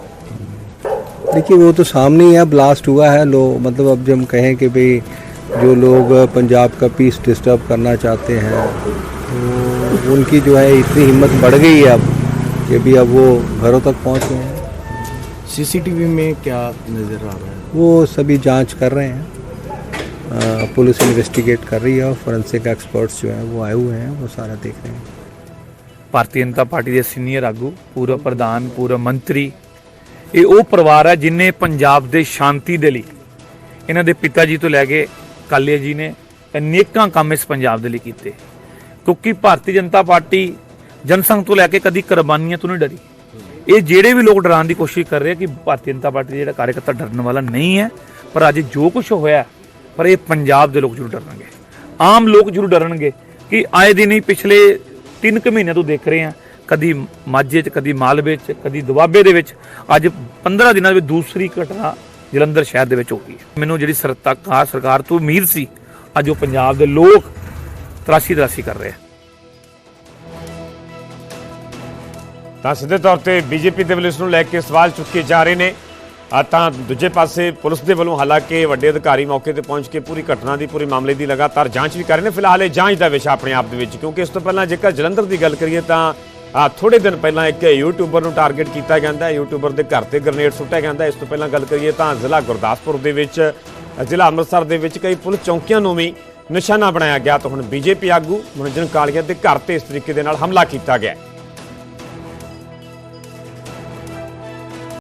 देखिए वो तो सामने ही है ब्लास्ट हुआ है लो मतलब अब जब हम कहें कि भाई जो लोग पंजाब का पीस डिस्टर्ब करना चाहते हैं तो उनकी जो है इतनी हिम्मत बढ़ गई है अब कि भी अब वो घरों तक पहुँच गए हैं। सीसीटीवी में क्या नज़र आ रहा है? वो सभी जाँच कर रहे हैं। पुलिस इन्वेस्टिगेट कर रही है और फोरेंसिक एक्सपर्ट्स जो हैं वो आए हुए हैं वो सारा देख रहे हैं ਭਾਰਤੀ ਜਨਤਾ ਪਾਰਟੀ ਦੇ ਸੀਨੀਅਰ ਆਗੂ ਪੂਰਵ ਪ੍ਰਧਾਨ ਪੂਰਵ ਮੰਤਰੀ ਇਹ ਉਹ ਪਰਿਵਾਰ ਹੈ ਜਿਨੇ ਪੰਜਾਬ ਦੇ ਸ਼ਾਂਤੀ ਦੇ ਲਈ ਇਹਨਾਂ ਦੇ ਪਿਤਾ ਜੀ ਤੋਂ ਲੈ ਕੇ ਕਾਲੀਆ ਜੀ ਨੇ ਅਨੇਕਾਂ ਕੰਮ ਇਸ ਪੰਜਾਬ ਦੇ ਲਈ ਕੀਤੇ ਕਿਉਂਕਿ ਭਾਰਤੀ ਜਨਤਾ ਪਾਰਟੀ ਜਨਸੰਘ ਤੋਂ ਲੈ ਕੇ ਕਦੀ ਕੁਰਬਾਨੀਆਂ ਤੋਂ ਨਹੀਂ ਡਰੀ ਇਹ ਜਿਹੜੇ ਵੀ ਲੋਕ ਡਰਾਉਣ ਦੀ ਕੋਸ਼ਿਸ਼ ਕਰ ਰਹੇ ਆ ਕਿ ਭਾਰਤੀ ਜਨਤਾ ਪਾਰਟੀ ਦਾ ਜਿਹੜਾ ਕਾਰਜਕਰਤਾ ਡਰਨ ਵਾਲਾ ਨਹੀਂ ਹੈ ਪਰ ਅੱਜ ਜੋ ਕੁਝ ਹੋਇਆ ਪਰ ਇਹ ਪੰਜਾਬ ਦੇ ਲੋਕ ਜ਼ਰੂਰ ਡਰਨਗੇ। ਆਮ ਲੋਕ ਜ਼ਰੂਰ ਡਰਨਗੇ ਕਿ ਆਏ ਦਿਨ ਹੀ ਪਿਛਲੇ 3 ਕੁ ਮਹੀਨਿਆਂ ਤੋਂ ਦੇਖ ਰਹੇ ਆ ਕਦੀ ਮਾਝੇ 'ਚ, ਕਦੀ ਮਾਲਵੇ 'ਚ, ਕਦੀ ਦੁਆਬੇ ਦੇ ਵਿੱਚ, ਅੱਜ 15 ਦਿਨਾਂ ਦੇ ਵਿੱਚ ਦੂਸਰੀ ਘਟਨਾ ਜਲੰਧਰ ਸ਼ਹਿਰ ਦੇ ਵਿੱਚ ਹੋ ਗਈ ਮੈਨੂੰ ਜਿਹੜੀ ਸਰਕਾਰ ਸਰਕਾਰ ਤੋਂ ਉਮੀਦ ਸੀ, ਅੱਜ ਉਹ ਪੰਜਾਬ ਦੇ ਲੋਕ ਤਰਾਸ਼ੀ ਤਰਾਸ਼ੀ ਕਰ ਰਹੇ ਆ ਤਾਂ ਸਿੱਧੇ ਤੌਰ ਤੇ ਬੀਜੇਪੀ ਦੇ ਵੱਲੋਂ ਇਸ ਨੂੰ ਲੈ ਕੇ ਸਵਾਲ ਚੁੱਕੇ ਜਾ ਰਹੇ ਨੇ। ਆ ਤਾਂ ਦੂਜੇ ਪਾਸੇ ਪੁਲਿਸ ਦੇ ਵੱਲੋਂ ਹਾਲਾਂਕਿ ਵੱਡੇ ਅਧਿਕਾਰੀ ਮੌਕੇ ਤੇ ਪਹੁੰਚ ਕੇ ਪੂਰੀ ਘਟਨਾ ਦੀ ਪੂਰੀ ਮਾਮਲੇ ਦੀ ਲਗਾਤਾਰ ਜਾਂਚ ਵੀ ਕਰ ਰਹੇ ਨੇ। ਫਿਲਹਾਲ ਇਹ ਜਾਂਚ ਦਾ ਵਿਸ਼ਾ ਆਪਣੇ ਆਪ ਦੇ ਵਿੱਚ, ਕਿਉਂਕਿ ਇਸ ਤੋਂ ਪਹਿਲਾਂ ਜੇਕਰ ਜਲੰਧਰ ਦੀ ਗੱਲ ਕਰੀਏ ਤਾਂ, ਆ ਥੋੜੇ ਦਿਨ ਪਹਿਲਾਂ ਇੱਕ ਯੂਟਿਊਬਰ ਨੂੰ ਟਾਰਗੇਟ ਕੀਤਾ ਜਾਂਦਾ ਹੈ। ਯੂਟਿਊਬਰ ਦੇ ਘਰ ਤੇ ਗ੍ਰਨੇਡ ਸੁੱਟਿਆ ਜਾਂਦਾ ਇਸ ਤੋਂ ਪਹਿਲਾਂ ਗੱਲ ਕਰੀਏ ਤਾਂ ਜ਼ਿਲ੍ਹਾ ਗੁਰਦਾਸਪੁਰ ਦੇ ਵਿੱਚ, ਜ਼ਿਲ੍ਹਾ ਅੰਮ੍ਰਿਤਸਰ ਦੇ ਵਿੱਚ ਕਈ ਪੁਲਿਸ ਚੌਕੀਆਂ ਨੂੰ ਵੀ ਨਿਸ਼ਾਨਾ ਬਣਾਇਆ ਗਿਆ ਤਾਂ ਹੁਣ ਬੀਜੇਪੀ ਆਗੂ ਮਨੋਰੰਜਨ ਕਾਲੀਆ ਦੇ ਘਰ ਤੇ ਇਸ ਤਰੀਕੇ ਦੇ ਨਾਲ ਹਮਲਾ ਕੀਤਾ ਗਿਆ